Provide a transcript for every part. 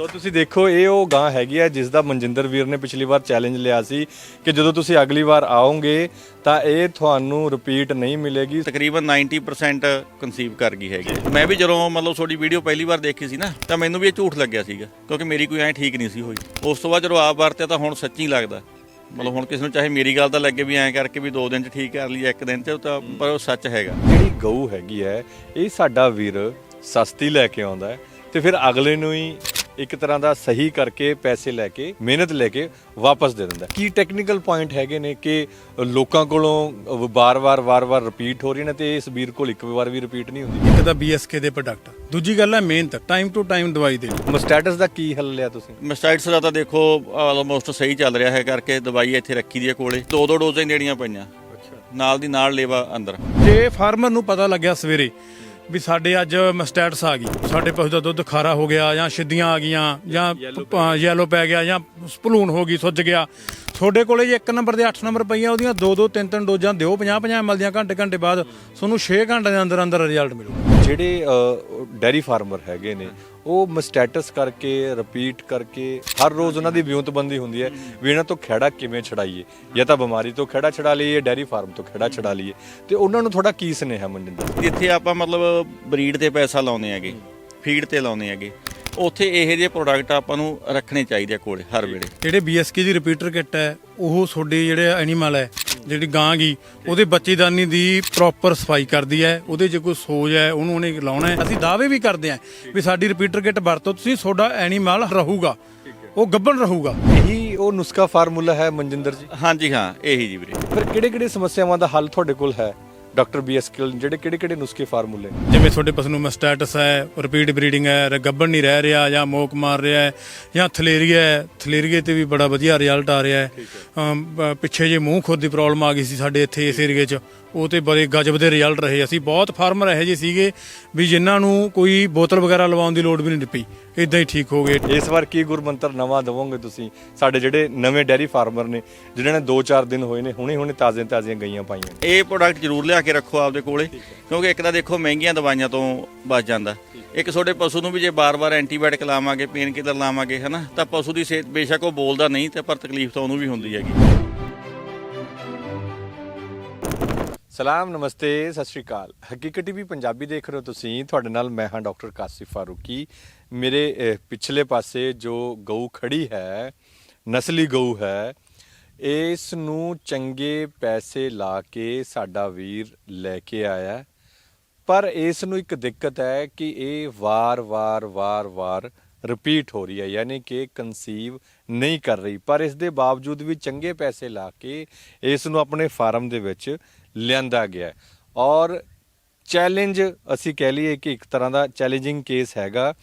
ਸੋ ਤੁਸੀਂ ਦੇਖੋ ਇਹ ਉਹ ਗਾਂ ਹੈਗੀ ਹੈ ਜਿਸ ਦਾ ਮਨਜਿੰਦਰ ਵੀਰ ਨੇ ਪਿਛਲੀ ਵਾਰ ਚੈਲੰਜ ਲਿਆ ਸੀ ਕਿ ਜਦੋਂ ਤੁਸੀਂ ਅਗਲੀ ਵਾਰ ਆਓਗੇ ਤਾਂ ਇਹ ਤੁਹਾਨੂੰ ਰਿਪੀਟ ਨਹੀਂ ਮਿਲੇਗੀ। ਤਕਰੀਬਨ 90% ਕਨਸੀਵ ਕਰ ਗਈ ਹੈਗੀ। ਮੈਂ ਵੀ ਜਦੋਂ ਮਤਲਬ ਤੁਹਾਡੀ ਵੀਡੀਓ ਪਹਿਲੀ ਵਾਰ ਦੇਖੀ ਸੀ ਨਾ ਤਾਂ ਮੈਨੂੰ ਵੀ ਇਹ ਝੂਠ ਲੱਗਿਆ ਸੀਗਾ ਕਿਉਂਕਿ ਮੇਰੀ ਕੋਈ ਐਂ ਠੀਕ ਨਹੀਂ ਸੀ ਹੋਈ। ਉਸ ਤੋਂ ਬਾਅਦ ਜਦੋਂ ਆਪ ਵਰਤਿਆ ਤਾਂ ਹੁਣ ਸੱਚੀ ਲੱਗਦਾ। ਮਤਲਬ ਹੁਣ ਕਿਸੇ ਨੂੰ ਚਾਹੇ ਮੇਰੀ ਗੱਲ ਤਾਂ ਲੱਗੇ ਵੀ ਐਂ ਕਰਕੇ ਵੀ 2 ਦਿਨ ਚ ਠੀਕ ਕਰ ਲਈ ਇੱਕ ਦਿਨ ਚ ਤਾਂ ਪਰ ਉਹ ਸੱਚ ਹੈਗਾ। ਜਿਹੜੀ ਗਊ ਹੈਗੀ ਹੈ ਇਹ ਸਾਡਾ ਵੀਰ ਸਸਤੀ ਲੈ ਕੇ ਆਉਂਦਾ ਹੈ ਤੇ ਫਿਰ ਅਗਲੇ ਨੂੰ ਹੀ ਇੱਕ ਤਰ੍ਹਾਂ ਦਾ ਸਹੀ ਕਰਕੇ ਪੈਸੇ ਲੈ ਕੇ ਮਿਹਨਤ ਲੈ ਕੇ ਵਾਪਸ ਦੇ ਦਿੰਦਾ ਹੈ। ਕੀ ਟੈਕਨੀਕਲ ਪੁਆਇੰਟ ਹੈਗੇ ਨੇ ਕਿ ਲੋਕਾਂ ਕੋਲੋਂ ਵਾਰ-ਵਾਰ ਵਾਰ-ਵਾਰ ਰਿਪੀਟ ਹੋ ਰਹੀ ਨੇ ਤੇ ਇਸ ਵੀਰ ਕੋਲ ਇੱਕ ਵਾਰ ਵੀ ਰਿਪੀਟ ਨਹੀਂ ਹੁੰਦੀ? ਇੱਕ ਤਾਂ BSK ਦੇ ਪ੍ਰੋਡਕਟ ਦੂਜੀ ਗੱਲ ਹੈ ਮਿਹਨਤ ਟਾਈਮ ਟੂ ਟਾਈਮ ਦਵਾਈ ਦੇਣੀ। ਮਸਟੈਟਸ ਦਾ ਕੀ ਹੱਲ ਲਿਆ ਤੁਸੀਂ? ਮਸਟਾਈਡਸ ਦਾ ਤਾਂ ਦੇਖੋ ਆਲਮੋਸਟ ਸਹੀ ਚੱਲ ਰਿਹਾ ਹੈ ਕਰਕੇ ਦਵਾਈ ਇੱਥੇ ਰੱਖੀ ਦੀ ਹੈ ਕੋਲੇ। ਦੋ ਦੋ ਡੋਜ਼ਾਂ ਹੀ ਦੇਣੀਆਂ ਪਈਆਂ। ਨਾਲ ਦੀ ਨਾਲ ਲੇਵਾ ਅੰਦਰ। ਜੇ ਫਾਰਮਰ ਨੂੰ ਪਤਾ ਲੱਗਿਆ ਸਵੇਰੇ ਵੀ ਸਾਡੇ ਅੱਜ ਮਸਟੈਟਸ ਆ ਗਈ। ਸਾਡੇ ਪਸ਼ੂ ਦਾ ਦੁੱਧ ਖਾਰਾ ਹੋ ਗਿਆ ਜਾਂ ਛਿੱਦੀਆਂ ਆ ਗਈਆਂ ਜਾਂ ਯੈਲੋ ਪੈ ਗਿਆ ਜਾਂ ਭਲੂਣ ਹੋ ਗਈ ਸੁੱਜ ਗਿਆ। ਤੁਹਾਡੇ ਕੋਲੇ ਜੇ ਇੱਕ ਨੰਬਰ ਦੇ 8 ਨੰਬਰ ਪਈਆਂ ਉਹਦੀਆਂ ਦੋ ਦੋ ਤਿੰਨ ਤਿੰਨ ਡੋਜ਼ਾਂ ਦਿਓ 50 50 ml ਦੀਆਂ ਘੰਟੇ ਘੰਟੇ ਬਾਅਦ ਤੁਹਾਨੂੰ 6 ਘੰਟੇ ਦੇ ਅੰਦਰ ਅੰਦਰ ਰਿਜ਼ਲਟ ਮਿਲੂਗਾ ਜਿਹੜੇ ਡੈਰੀ ਫਾਰਮਰ ਹੈਗੇ ਨੇ ਉਹ ਮਸਟੈਟਸ ਕਰਕੇ ਰਿਪੀਟ ਕਰਕੇ ਹਰ ਰੋਜ਼ ਉਹਨਾਂ ਦੀ ਵਿਉਂਤਬੰਦੀ ਹੁੰਦੀ ਹੈ ਵੀ ਇਹਨਾਂ ਤੋਂ ਖਹਿੜਾ ਕਿਵੇਂ ਛਡਾਈਏ? ਜਾਂ ਤਾਂ ਬਿਮਾਰੀ ਤੋਂ ਖਹਿੜਾ ਛਡਾ ਲਈਏ ਡੈਰੀ ਫਾਰਮ ਤੋਂ ਖਹਿੜਾ ਛਡਾ ਲਈਏ। ਤੇ ਉਹਨਾਂ ਨੂੰ ਥੋੜਾ ਕੀ ਸੁਨੇਹਾ ਮਨਜਿੰਦਰ? ਜਿੱਥੇ ਆਪਾਂ ਮਤਲਬ ਬਰੀਡ ਤੇ ਪੈਸਾ ਲਾਉਂਦੇ ਹੈਗੇ ਫੀਡ ਤੇ ਲਾਉਂਦੇ ਹੈਗੇ। ਉੱਥੇ ਇਹੋ ਜਿਹੇ ਪ੍ਰੋਡਕਟ ਆਪਾਂ ਨੂੰ ਰੱਖਣੇ ਚਾਹੀਦੇ ਆ ਕੋਲੇ ਹਰ ਵੇਲੇ। ਜਿਹੜੇ BSK ਦੀ ਰਿਪੀਟਰ ਕਿੱਟ ਹੈ ਉਹ ਤੁਹਾਡੇ ਜਿਹੜੇ ਐਨੀਮਲ ਹੈ ਜਿਹੜੀ ਗਾਂ ਗੀ ਉਹਦੇ ਬੱਚੇਦਾਨੀ ਦੀ ਪ੍ਰੋਪਰ ਸਫ਼ਾਈ ਕਰਦੀ ਹੈ ਉਹਦੇ ਜੇ ਕੋਈ ਸੋਜ ਹੈ ਉਹਨੂੰ ਉਹਨੇ ਲਾਉਣਾ ਹੈ। ਅਸੀਂ ਦਾਅਵੇ ਵੀ ਕਰਦੇ ਹਾਂ ਵੀ ਸਾਡੀ ਰਿਪੀਟਰ ਕਿੱਟ ਵਰਤੋ ਤੁਸੀਂ ਤੁਹਾਡਾ ਐਨੀਮਲ ਰਹੂਗਾ ਉਹ ਗੱਭਣ ਰਹੂਗਾ। ਇਹੀ ਉਹ ਨੁਸਖਾ ਫਾਰਮੂਲਾ ਹੈ ਮਨਜਿੰਦਰ ਜੀ? ਹਾਂਜੀ ਹਾਂ ਇਹੀ ਜੀ ਵੀਰੇ। ਫਿਰ ਕਿਹੜੇ ਕਿਹੜੇ ਸਮੱਸਿਆਵਾਂ ਦਾ ਹੱਲ ਤੁਹਾਡੇ ਕੋਲ ਹੈ? ਡਾਕਟਰ ਬੀਐਸਕਿਲ ਜਿਹੜੇ ਕਿਹੜੇ ਕਿਹੜੇ ਨੁਸਖੇ ਫਾਰਮੂਲੇ? ਜਿਵੇਂ ਤੁਹਾਡੇ ਪਸ਼ੂ ਨੂੰ ਮਸਟੈਟਸ ਹੈ ਰਿਪੀਟ ਬਰੀਡਿੰਗ ਹੈ ਗੱਭਣ ਨਹੀਂ ਰਹਿ ਰਿਹਾ ਜਾਂ ਮੋਕ ਮਾਰ ਰਿਹਾ ਹੈ ਜਾਂ ਥਲੇਰੀਆ ਹੈ ਥਲੇਰੀਏ ਤੇ ਵੀ ਬੜਾ ਵਧੀਆ ਰਿਜ਼ਲਟ ਆ ਰਿਹਾ ਹੈ। ਬ- ਪਿੱਛੇ ਜੇ ਮੂੰਹ ਖੁਦ ਦੀ ਪ੍ਰੋਬਲਮ ਆ ਗਈ ਸੀ ਸਾਡੇ ਇੱਥੇ ਇਸ ਏਰੀਏ 'ਚ ਉਹ ਤੇ ਬੜੇ ਗਜਬ ਦੇ ਰਿਜ਼ਲਟ ਰਹੇ। ਅਸੀਂ ਬਹੁਤ ਫਾਰਮਰ ਇਹੋ ਜਿਹੇ ਸੀਗੇ ਵੀ ਜਿਨ੍ਹਾਂ ਨੂੰ ਕੋਈ ਬੋਤਲ ਵਗੈਰਾ ਲਵਾਉਣ ਦੀ ਲੋੜ ਵੀ ਨਹੀਂ ਪਈ। ਇਦਾਂ ਹੀ ਠੀਕ ਹੋ ਗਏ। ਇਸ ਵਾਰ ਕੀ ਗੁਰਮੰਤਰ ਨਵਾਂ ਦਵੋਗੇ ਤੁਸੀਂ? ਸਾਡੇ ਜਿਹੜੇ ਨਵੇਂ ਡੈਰੀ ਫਾਰਮਰ ਨੇ ਜਿਨ੍ਹਾਂ ਨੇ 2-4 ਦਿਨ ਹੋਏ ਨੇ ਹੁਣੇ ਹੁਣੇ ਤਾਜ਼ੇ ਤਾਜ਼ੀਆਂ ਗਈਆਂ ਪਾਈਆਂ। ਇਹ ਪ੍ਰੋਡਕਟ ਜ਼ਰੂਰ ਲਿਆ ਕੇ ਰੱਖੋ ਆਪਦੇ ਕੋਲੇ ਕਿਉਂਕਿ ਇੱਕ ਤਾਂ ਦੇਖੋ ਮਹਿੰਗੀਆਂ ਦਵਾਈਆਂ ਤੋਂ ਬਚ ਜਾਂਦਾ। ਇੱਕ ਤੁਹਾਡੇ ਪਸ਼ੂ ਨੂੰ ਵੀ ਜੇ ਬਾਰ-ਬਾਰ ਐਂਟੀਬਾਇਓਟਿਕ ਲਾਵਾਂਗੇ ਪੇਨ ਕਿਲਰ ਲਾਵਾਂਗੇ ਹਨਾ ਤਾਂ ਪਸ਼ੂ ਦੀ ਸਿਹਤ ਬੇਸ਼ੱਕ ਉਹ ਬੋਲਦਾ ਨਹੀਂ ਤੇ ਪਰ ਤਕਲੀਫ ਤਾਂ ਉਹਨੂੰ ਵੀ ਹੁੰਦੀ ਹੈਗੀ। ਸਲਾਮ, ਨਮਸਤੇ, ਸਤਿ ਸ਼੍ਰੀ ਅਕਾਲ। ਹਕੀਕਤ ਟੀਵੀ ਪੰਜਾਬੀ ਦੇਖ ਰਹੇ ਹੋ ਤੁਸੀਂ। ਤੁਹਾਡੇ ਨਾਲ ਮੈਂ ਹਾਂ ਡਾਕਟਰ ਕਾਸਿਫ ਫਾਰੂਕੀ। ਮੇਰੇ ਪਿਛਲੇ ਪਾਸੇ ਜੋ ਗਊ ਖੜੀ ਹੈ, ਨਸਲੀ ਗਊ ਹੈ, ਇਸ ਨੂੰ ਚੰਗੇ ਪੈਸੇ ਲਾ ਕੇ ਸਾਡਾ ਵੀਰ ਲੈ ਕੇ ਆਇਆ ਪਰ ਇਸ ਨੂੰ ਇੱਕ ਦਿੱਕਤ ਹੈ ਕਿ ਇਹ ਵਾਰ-ਵਾਰ ਵਾਰ-ਵਾਰ ਰਿਪੀਟ ਹੋ ਰਹੀ ਹੈ। ਯਾਨੀ ਕਿ ਕਨਸੀਵ ਨਹੀਂ ਕਰ ਰਹੀ। ਪਰ ਇਸ ਦੇ ਬਾਵਜੂਦ ਵੀ ਚੰਗੇ ਪੈਸੇ ਲਾ ਕੇ ਇਸ ਨੂੰ ਆਪਣੇ ਫਾਰਮ ਦੇ ਵਿੱਚ ਲਿਆਂਦਾ ਗਿਆ ਔਰ ਚੈਲੰਜ ਅਸੀਂ ਕਹਿ ਲਈਏ ਕਿ ਇੱਕ ਤਰ੍ਹਾਂ ਦਾ ਚੈਲੰਜਿੰਗ ਕੇਸ ਹੈਗਾ।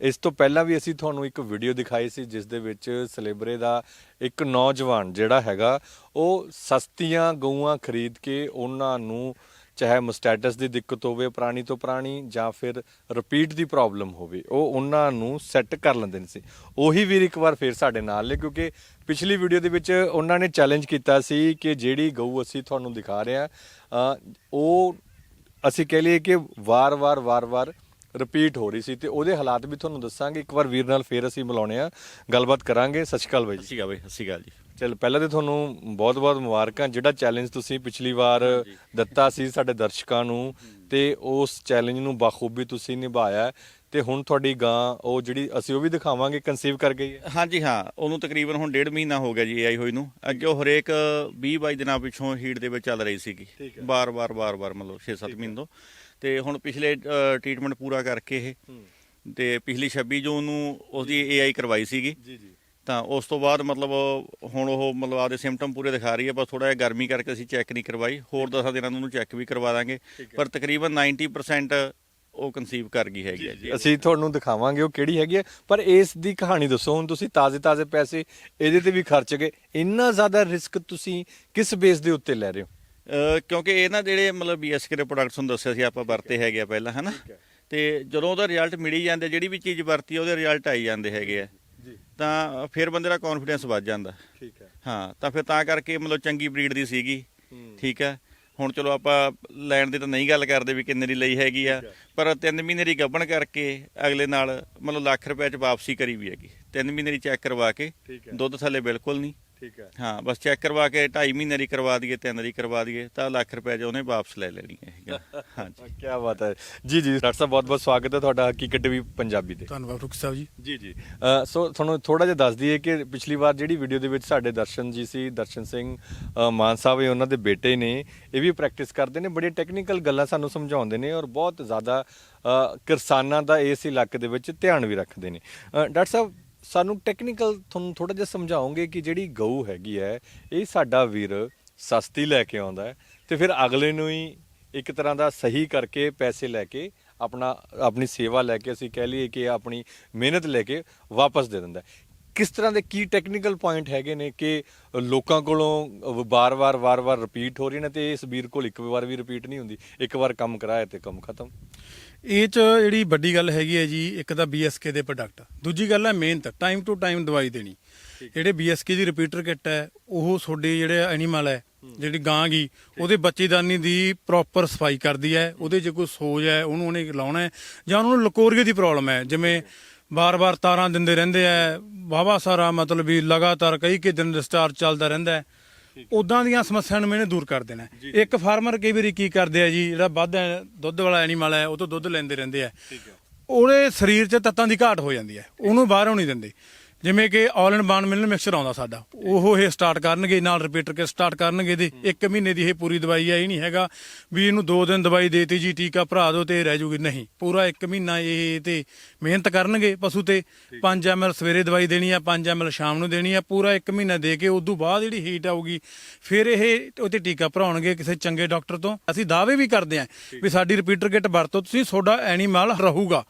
ਇਸ ਤੋਂ ਪਹਿਲਾਂ ਵੀ ਅਸੀਂ ਤੁਹਾਨੂੰ ਇੱਕ ਵੀਡੀਓ ਦਿਖਾਈ ਸੀ, ਜਿਸ ਦੇ ਵਿੱਚ ਸਲੇਬਰੇ ਦਾ ਇੱਕ ਨੌਜਵਾਨ ਜਿਹੜਾ ਹੈਗਾ, ਉਹ ਸਸਤੀਆਂ ਗਊਆਂ ਖਰੀਦ ਕੇ ਉਹਨਾਂ ਨੂੰ ਚਾਹੇ ਮਸਟੈਟਸ ਦੀ ਦਿੱਕਤ ਹੋਵੇ, ਪੁਰਾਣੀ ਤੋਂ ਪੁਰਾਣੀ ਜਾਂ ਫਿਰ ਰਿਪੀਟ ਦੀ ਪ੍ਰੋਬਲਮ ਹੋਵੇ, ਉਹ ਉਹਨਾਂ ਨੂੰ ਸੈੱਟ ਕਰ ਲੈਂਦੇ ਨੇ ਸੀ। ਉਹੀ ਵੀਰ ਇੱਕ ਵਾਰ ਫੇਰ ਸਾਡੇ ਨਾਲ ਨੇ, ਕਿਉਂਕਿ ਪਿਛਲੀ ਵੀਡੀਓ ਦੇ ਵਿੱਚ ਉਹਨਾਂ ਨੇ ਚੈਲੰਜ ਕੀਤਾ ਸੀ ਕਿ ਜਿਹੜੀ ਗਊ ਅਸੀਂ ਤੁਹਾਨੂੰ ਦਿਖਾ ਰਹੇ ਹਾਂ ਉਹ ਅਸੀਂ ਕਹਿ ਲਈਏ ਕਿ ਵਾਰ-ਵਾਰ ਵਾਰ-ਵਾਰ ਰਿਪੀਟ ਹੋ ਰਹੀ ਸੀ ਤੇ ਉਹਦੇ ਹਾਲਾਤ ਵੀ ਤੁਹਾਨੂੰ ਦੱਸਾਂਗੇ। ਇੱਕ ਵਾਰ ਵੀਰ ਨਾਲ ਫੇਰ ਅਸੀਂ ਮਿਲਾਉਣੇ ਆ ਗੱਲਬਾਤ ਕਰਾਂਗੇ। ਸਤਿ ਸ਼੍ਰੀ ਅਕਾਲ ਬਾਈ ਜੀ। ਸਤਿ ਸ਼੍ਰੀ ਅਕਾਲ ਬਈ, ਸਤਿ ਸ਼੍ਰੀ ਅਕਾਲ ਜੀ। ਚਲ ਪਹਿਲਾਂ ਤੇ ਤੁਹਾਨੂੰ ਬਹੁਤ-ਬਹੁਤ ਮੁਬਾਰਕਾਂ। ਜਿਹੜਾ ਚੈਲੰਜ ਤੁਸੀਂ ਪਿਛਲੀ ਵਾਰ ਦਿੱਤਾ ਸੀ ਸਾਡੇ ਦਰਸ਼ਕਾਂ ਨੂੰ ਤੇ ਉਸ ਚੈਲੰਜ ਨੂੰ ਬਾਖੂਬੀ ਤੁਸੀਂ ਨਿਭਾਇਆ ਤੇ ਹੁਣ ਤੁਹਾਡੀ ਗਾਂ ਉਹ ਜਿਹੜੀ ਅਸੀਂ ਉਹ ਵੀ ਦਿਖਾਵਾਂਗੇ ਕਨਸੀਵ ਕਰ ਗਈ ਹੈ। ਹਾਂਜੀ ਹਾਂ। ਉਹਨੂੰ ਤਕਰੀਬਨ ਹੁਣ ਡੇਢ ਮਹੀਨਾ ਹੋ ਗਿਆ ਜੀ ਆਈ ਹੋਈ ਨੂੰ। ਅੱਗੇ ਉਹ ਹਰੇਕ 20 22 ਦਿਨਾਂ ਪਿੱਛੋਂ ਹੀਟ ਦੇ ਵਿੱਚ ਚੱਲ ਰਹੀ ਸੀਗੀ। ਬਾਰ-ਬਾਰ ਬਾਰ-ਬਾਰ ਮਤਲਬ 6-7 ਮਹੀਨੇ ਤੋਂ। ਤੇ ਹੁਣ ਪਿਛਲੇ ਟ੍ਰੀਟਮੈਂਟ ਪੂਰਾ ਕਰਕੇ ਇਹ। ਤੇ ਪਿਛਲੀ 26 ਜੂਨ ਨੂੰ ਉਹਦੀ ਏਆਈ ਕਰਵਾਈ ਸੀਗੀ। ਜੀ ਜੀ। ਤਾਂ ਉਸ ਤੋਂ ਬਾਅਦ ਮਤਲਬ ਹੁਣ ਉਹ ਮਤਲਬ ਆਪਦੇ ਸਿੰਪਟਮ ਪੂਰੇ ਦਿਖਾ ਰਹੀ ਹੈ ਬਸ ਥੋੜਾ ਜਿਹਾ ਗਰਮੀ ਕਰਕੇ ਅਸੀਂ ਚੈੱਕ ਨਹੀਂ ਕਰਵਾਈ। ਹੋਰ 10 ਦਿਨਾਂ ਨੂੰ ਉਹਨੂੰ ਚੈੱਕ ਵੀ ਕਰਵਾ ਦਾਂਗੇ। ਪਰ ਤਕਰੀਬਨ 90% ਉਹ ਕਨਸੀਵ ਕਰ ਗਈ ਹੈਗੀ ਹੈ ਜੀ ਅਸੀਂ ਤੁਹਾਨੂੰ ਦਿਖਾਵਾਂਗੇ ਉਹ ਕਿਹੜੀ ਹੈਗੀ ਹੈ ਪਰ ਇਸ ਦੀ ਕਹਾਣੀ ਦੱਸੋ। ਹੁਣ ਤੁਸੀਂ ਤਾਜ਼ੇ-ਤਾਜ਼ੇ ਪੈਸੇ ਇਹਦੇ ਤੇ ਵੀ ਖਰਚ ਗਏ। ਇੰਨਾ ਜ਼ਿਆਦਾ ਰਿਸਕ ਤੁਸੀਂ ਕਿਸ ਬੇਸ ਦੇ ਉੱਤੇ ਲੈ ਰਹੇ ਹੋ? ਕਿਉਂਕਿ ਇਹ ਨਾ ਜਿਹੜੇ ਮਤਲਬ ਬੀਐਸਕੇ ਦੇ ਪ੍ਰੋਡਕਟਸ ਨੂੰ ਦੱਸਿਆ ਸੀ ਆਪਾਂ ਵਰਤੇ ਹੈਗੇ ਆ ਪਹਿਲਾਂ ਹਨਾ? ਤੇ ਜਦੋਂ ਉਹਦਾ ਰਿਜ਼ਲਟ ਮਿਲੀ ਜਾਂਦੇ ਜਿਹੜੀ ਵੀ ਚੀਜ਼ ਵਰਤੀ ਉਹਦੇ ਰਿਜ਼ਲਟ ਆਈ ਜਾਂਦੇ ਹੈਗੇ ਆ। ਜੀ। ਤਾਂ ਫਿਰ ਬੰਦੇ ਦਾ ਕੌਨਫੀਡੈਂਸ ਵੱਧ ਜਾਂਦਾ। ਠੀਕ ਹੈ। ਹਾਂ ਤਾਂ ਫਿਰ ਤਾਂ ਕਰਕੇ ਮਤਲਬ ਚੰਗੀ ਬਰੀਡ ਦੀ ਸੀਗੀ। ਠੀਕ ਹੈ। ਹੁਣ ਚਲੋ ਆਪਾਂ ਲੈਣ ਦੀ ਤਾਂ ਨਹੀਂ ਗੱਲ ਕਰਦੇ ਵੀ ਕਿੰਨੇ ਦੀ ਲਈ ਹੈਗੀ ਆ ਪਰ 3 ਮਹੀਨੇ ਦੀ ਗੱਭਣ ਕਰਕੇ ਅਗਲੇ ਨਾਲ ਮਤਲਬ ਲੱਖ ਰੁਪਏ ਚ ਵਾਪਸੀ ਕਰੀ ਵੀ ਹੈਗੀ। 3 ਮਹੀਨੇ ਦੀ ਚੈੱਕ ਕਰਵਾ ਕੇ। ਦੁੱਧ ਥੱਲੇ ਬਿਲਕੁਲ ਨਹੀਂ। ਠੀਕ ਹੈ। ਹਾਂ ਬਸ ਚੈੱਕ ਕਰਵਾ ਕੇ 2.5 ਮਹੀਨੇ ਦੀ ਕਰਵਾ ਦਈਏ 3 ਦੀ ਕਰਵਾ ਦਈਏ ਤਾਂ ਲੱਖ ਰੁਪਏ ਚ ਉਹਨੇ ਵਾਪਸ ਲੈ ਲੈਣੀ ਹੈਗਾ ਹਾਂਜੀ। ਕੀ ਬਾਤ ਹੈ। ਜੀ ਜੀ ਡਾਕਟਰ ਸਾਹਿਬ ਬਹੁਤ ਬਹੁਤ ਸਵਾਗਤ ਹੈ ਤੁਹਾਡਾ ਹਕੀਕਤ ਟੀਵੀ ਪੰਜਾਬੀ ਦੇ ਧੰਨਵਾਦ ਰੁਕ ਸਾਹਿਬ ਜੀ। ਜੀ ਜੀ। ਅ, ਸੋ ਤੁਹਾਨੂੰ ਥੋੜਾ ਜਿਹਾ ਦੱਸ ਦਈਏ ਕਿ ਪਿਛਲੀ ਵਾਰ ਜਿਹੜੀ ਵੀਡੀਓ ਦੇ ਵਿੱਚ ਸਾਡੇ ਦਰਸ਼ਨ ਜੀ ਸੀ ਦਰਸ਼ਨ ਸਿੰਘ ਅ, ਮਾਨ ਸਾਹਿਬ ਇਹ ਉਹਨਾਂ ਦੇ ਬੇਟੇ ਨੇ ਇਹ ਵੀ ਪ੍ਰੈਕਟਿਸ ਕਰਦੇ ਨੇ ਬੜੀ ਟੈਕਨੀਕਲ ਗੱਲਾਂ ਸਾਨੂੰ ਸਮਝਾਉਂਦੇ ਨੇ ਔਰ ਬਹੁਤ ਜ਼ਿਆਦਾ ਅ, ਕਿਸਾਨਾਂ ਦਾ ਇਸ ਇਲਾਕੇ ਦੇ ਵਿੱਚ ਧਿਆਨ ਵੀ ਰੱਖਦੇ ਨੇ। ਅ, ਡਾਕਟਰ ਸਾਹਿਬ ਸਾਨੂੰ ਟੈਕਨੀਕਲ ਤੁਹਾਨੂੰ ਥੋੜਾ ਜਿਹਾ ਸਮਝਾਓਗੇ ਕਿ ਜਿਹੜੀ ਗਊ ਹੈਗੀ ਹੈ, ਇਹ ਸਾਡਾ ਵੀਰ ਸਸਤੀ ਲੈ ਕੇ ਆਉਂਦਾ ਹੈ ਤੇ ਫਿਰ ਅਗਲੇ ਨੂੰ ਹੀ ਇੱਕ ਤਰ੍ਹਾਂ ਦਾ ਸਹੀ ਕਰਕੇ ਪੈਸੇ ਲੈ ਕੇ ਆਪਣਾ, ਆਪਣੀ ਸੇਵਾ ਲੈ ਕੇ ਅਸੀਂ ਕਹਿ ਲਈਏ ਕਿ ਆਪਣੀ ਮਿਹਨਤ ਲੈ ਕੇ ਵਾਪਸ ਦੇ ਦਿੰਦਾ ਹੈ। ਕਿਸ ਤਰ੍ਹਾਂ ਦੇ ਕੀ ਟੈਕਨੀਕਲ ਪੁਆਇੰਟ ਹੈਗੇ ਨੇ ਕਿ ਲੋਕਾਂ ਕੋਲੋਂ ਵਾਰ-ਵਾਰ ਵਾਰ-ਵਾਰ ਰਿਪੀਟ ਹੋ ਰਹੀ ਨੇ ਤੇ ਇਸ ਵੀਰ ਕੋਲ ਇੱਕ ਵਾਰ ਵੀ ਰਿਪੀਟ ਨਹੀਂ ਹੁੰਦੀ, ਇੱਕ ਵਾਰ ਕੰਮ ਕਰਾਇਆ ਤੇ ਕੰਮ ਖਤਮ ਇਹ ਚ ਜਿਹੜੀ ਵੱਡੀ ਗੱਲ ਹੈਗੀ ਹੈ ਜੀ ਇੱਕ ਤਾਂ BSK ਦੇ ਪ੍ਰੋਡਕਟ ਦੂਜੀ ਗੱਲ ਹੈ ਮਿਹਨਤ ਟਾਈਮ ਟੂ ਟਾਈਮ ਦਵਾਈ ਦੇਣੀ। ਜਿਹੜੇ BSK ਦੀ ਰਿਪੀਟਰ ਕਿੱਟ ਹੈ ਉਹ ਤੁਹਾਡੇ ਜਿਹੜੇ ਐਨੀਮਲ ਹੈ ਜਿਹੜੀ ਗਾਂ ਗੀ ਉਹਦੇ ਬੱਚੇਦਾਨੀ ਦੀ ਪ੍ਰੋਪਰ ਸਫ਼ਾਈ ਕਰਦੀ ਹੈ ਉਹਦੇ ਜੇ ਕੋਈ ਸੋਜ ਹੈ ਉਹਨੂੰ ਉਹਨੇ ਲਾਉਣਾ ਹੈ ਜਾਂ ਉਹਨੂੰ ਲਕੋਰੀਏ ਦੀ ਪ੍ਰੋਬਲਮ ਹੈ। ਜਿਵੇਂ ਬਾਰ-ਬਾਰ ਤਾਰਾਂ ਦਿੰਦੇ ਰਹਿੰਦੇ ਆ ਵਾਵਾ ਸਾਰਾ ਮਤਲਬ ਵੀ ਲਗਾਤਾਰ ਕਈ ਕਿ ਦਿਨ ਰਿਸਟਾਰਟ ਚੱਲਦਾ ਰਹਿੰਦਾ ਹੈ। ਉਦਾਂ ਦੀਆਂ ਸਮੱਸਿਆਵਾਂ ਨੂੰ ਮੈਨੇ ਦੂਰ ਕਰ ਦੇਣਾ। ਇੱਕ ਫਾਰਮਰ ਕਈ ਵਾਰੀ ਕੀ ਕਰਦੇ ਆ ਜੀ ਜਿਹੜਾ ਵੱਧ ਹੈ, ਦੁੱਧ ਵਾਲਾ ਐਨੀਮਲ ਹੈ ਉਹ ਤੋਂ ਦੁੱਧ ਲੈਂਦੇ ਰਹਿੰਦੇ ਆ। ਉਹਦੇ ਸਰੀਰ 'ਚ ਤੱਤਾਂ ਦੀ ਘਾਟ ਹੋ ਜਾਂਦੀ ਹੈ। ਉਹਨੂੰ ਬਾਹਰੋਂ ਨਹੀਂ ਦਿੰਦੇ। ਜਿਵੇਂ ਕਿ ਆਲ ਇਨ ਵਨ ਮਿਲਨ ਮਿਕਸਚਰ ਆਉਂਦਾ ਸਾਡਾ ਉਹ ਇਹ ਸਟਾਰਟ ਕਰਨਗੇ ਨਾਲ ਰਿਪੀਟਰ ਕੇ ਸਟਾਰਟ ਕਰਨਗੇ ਦੇ ਇੱਕ ਮਹੀਨੇ ਦੀ ਇਹ ਪੂਰੀ ਦਵਾਈ ਹੈ ਇਹ ਨਹੀਂ ਹੈਗਾ ਵੀ ਇਹਨੂੰ ਦੋ ਦਿਨ ਦਵਾਈ ਦੇਤੀ ਜੀ ਟੀਕਾ ਭਰਾ ਦਿਓ ਤੇ ਰਹਿ ਜੂਗੀ। ਨਹੀਂ ਪੂਰਾ ਇੱਕ ਮਹੀਨਾ ਇਹ ਤੇ ਮਿਹਨਤ ਕਰਨਗੇ ਪਸ਼ੂ ਤੇ। 5 ਐਮਐਲ ਸਵੇਰੇ ਦਵਾਈ ਦੇਣੀ ਆ 5 ਐਮਐਲ ਸ਼ਾਮ ਨੂੰ ਦੇਣੀ ਆ ਪੂਰਾ ਇੱਕ ਮਹੀਨਾ ਦੇ ਕੇ ਉਦੋਂ ਬਾਅਦ ਜਿਹੜੀ ਹੀਟ ਆਊਗੀ ਫਿਰ ਇਹ ਉਹਤੇ ਟੀਕਾ ਭਰਾਉਣਗੇ ਕਿਸੇ ਚੰਗੇ ਡਾਕਟਰ ਤੋਂ। ਅਸੀਂ ਦਾਅਵੇ ਵੀ ਕਰਦੇ ਆਂ ਵੀ ਸਾਡੀ ਰਿਪੀਟਰ ਕਿਟ ਵਰਤੋ ਤੁਸੀਂ ਤੁਹਾਡਾ ਐਨੀਮਲ ਰਹੂਗਾ।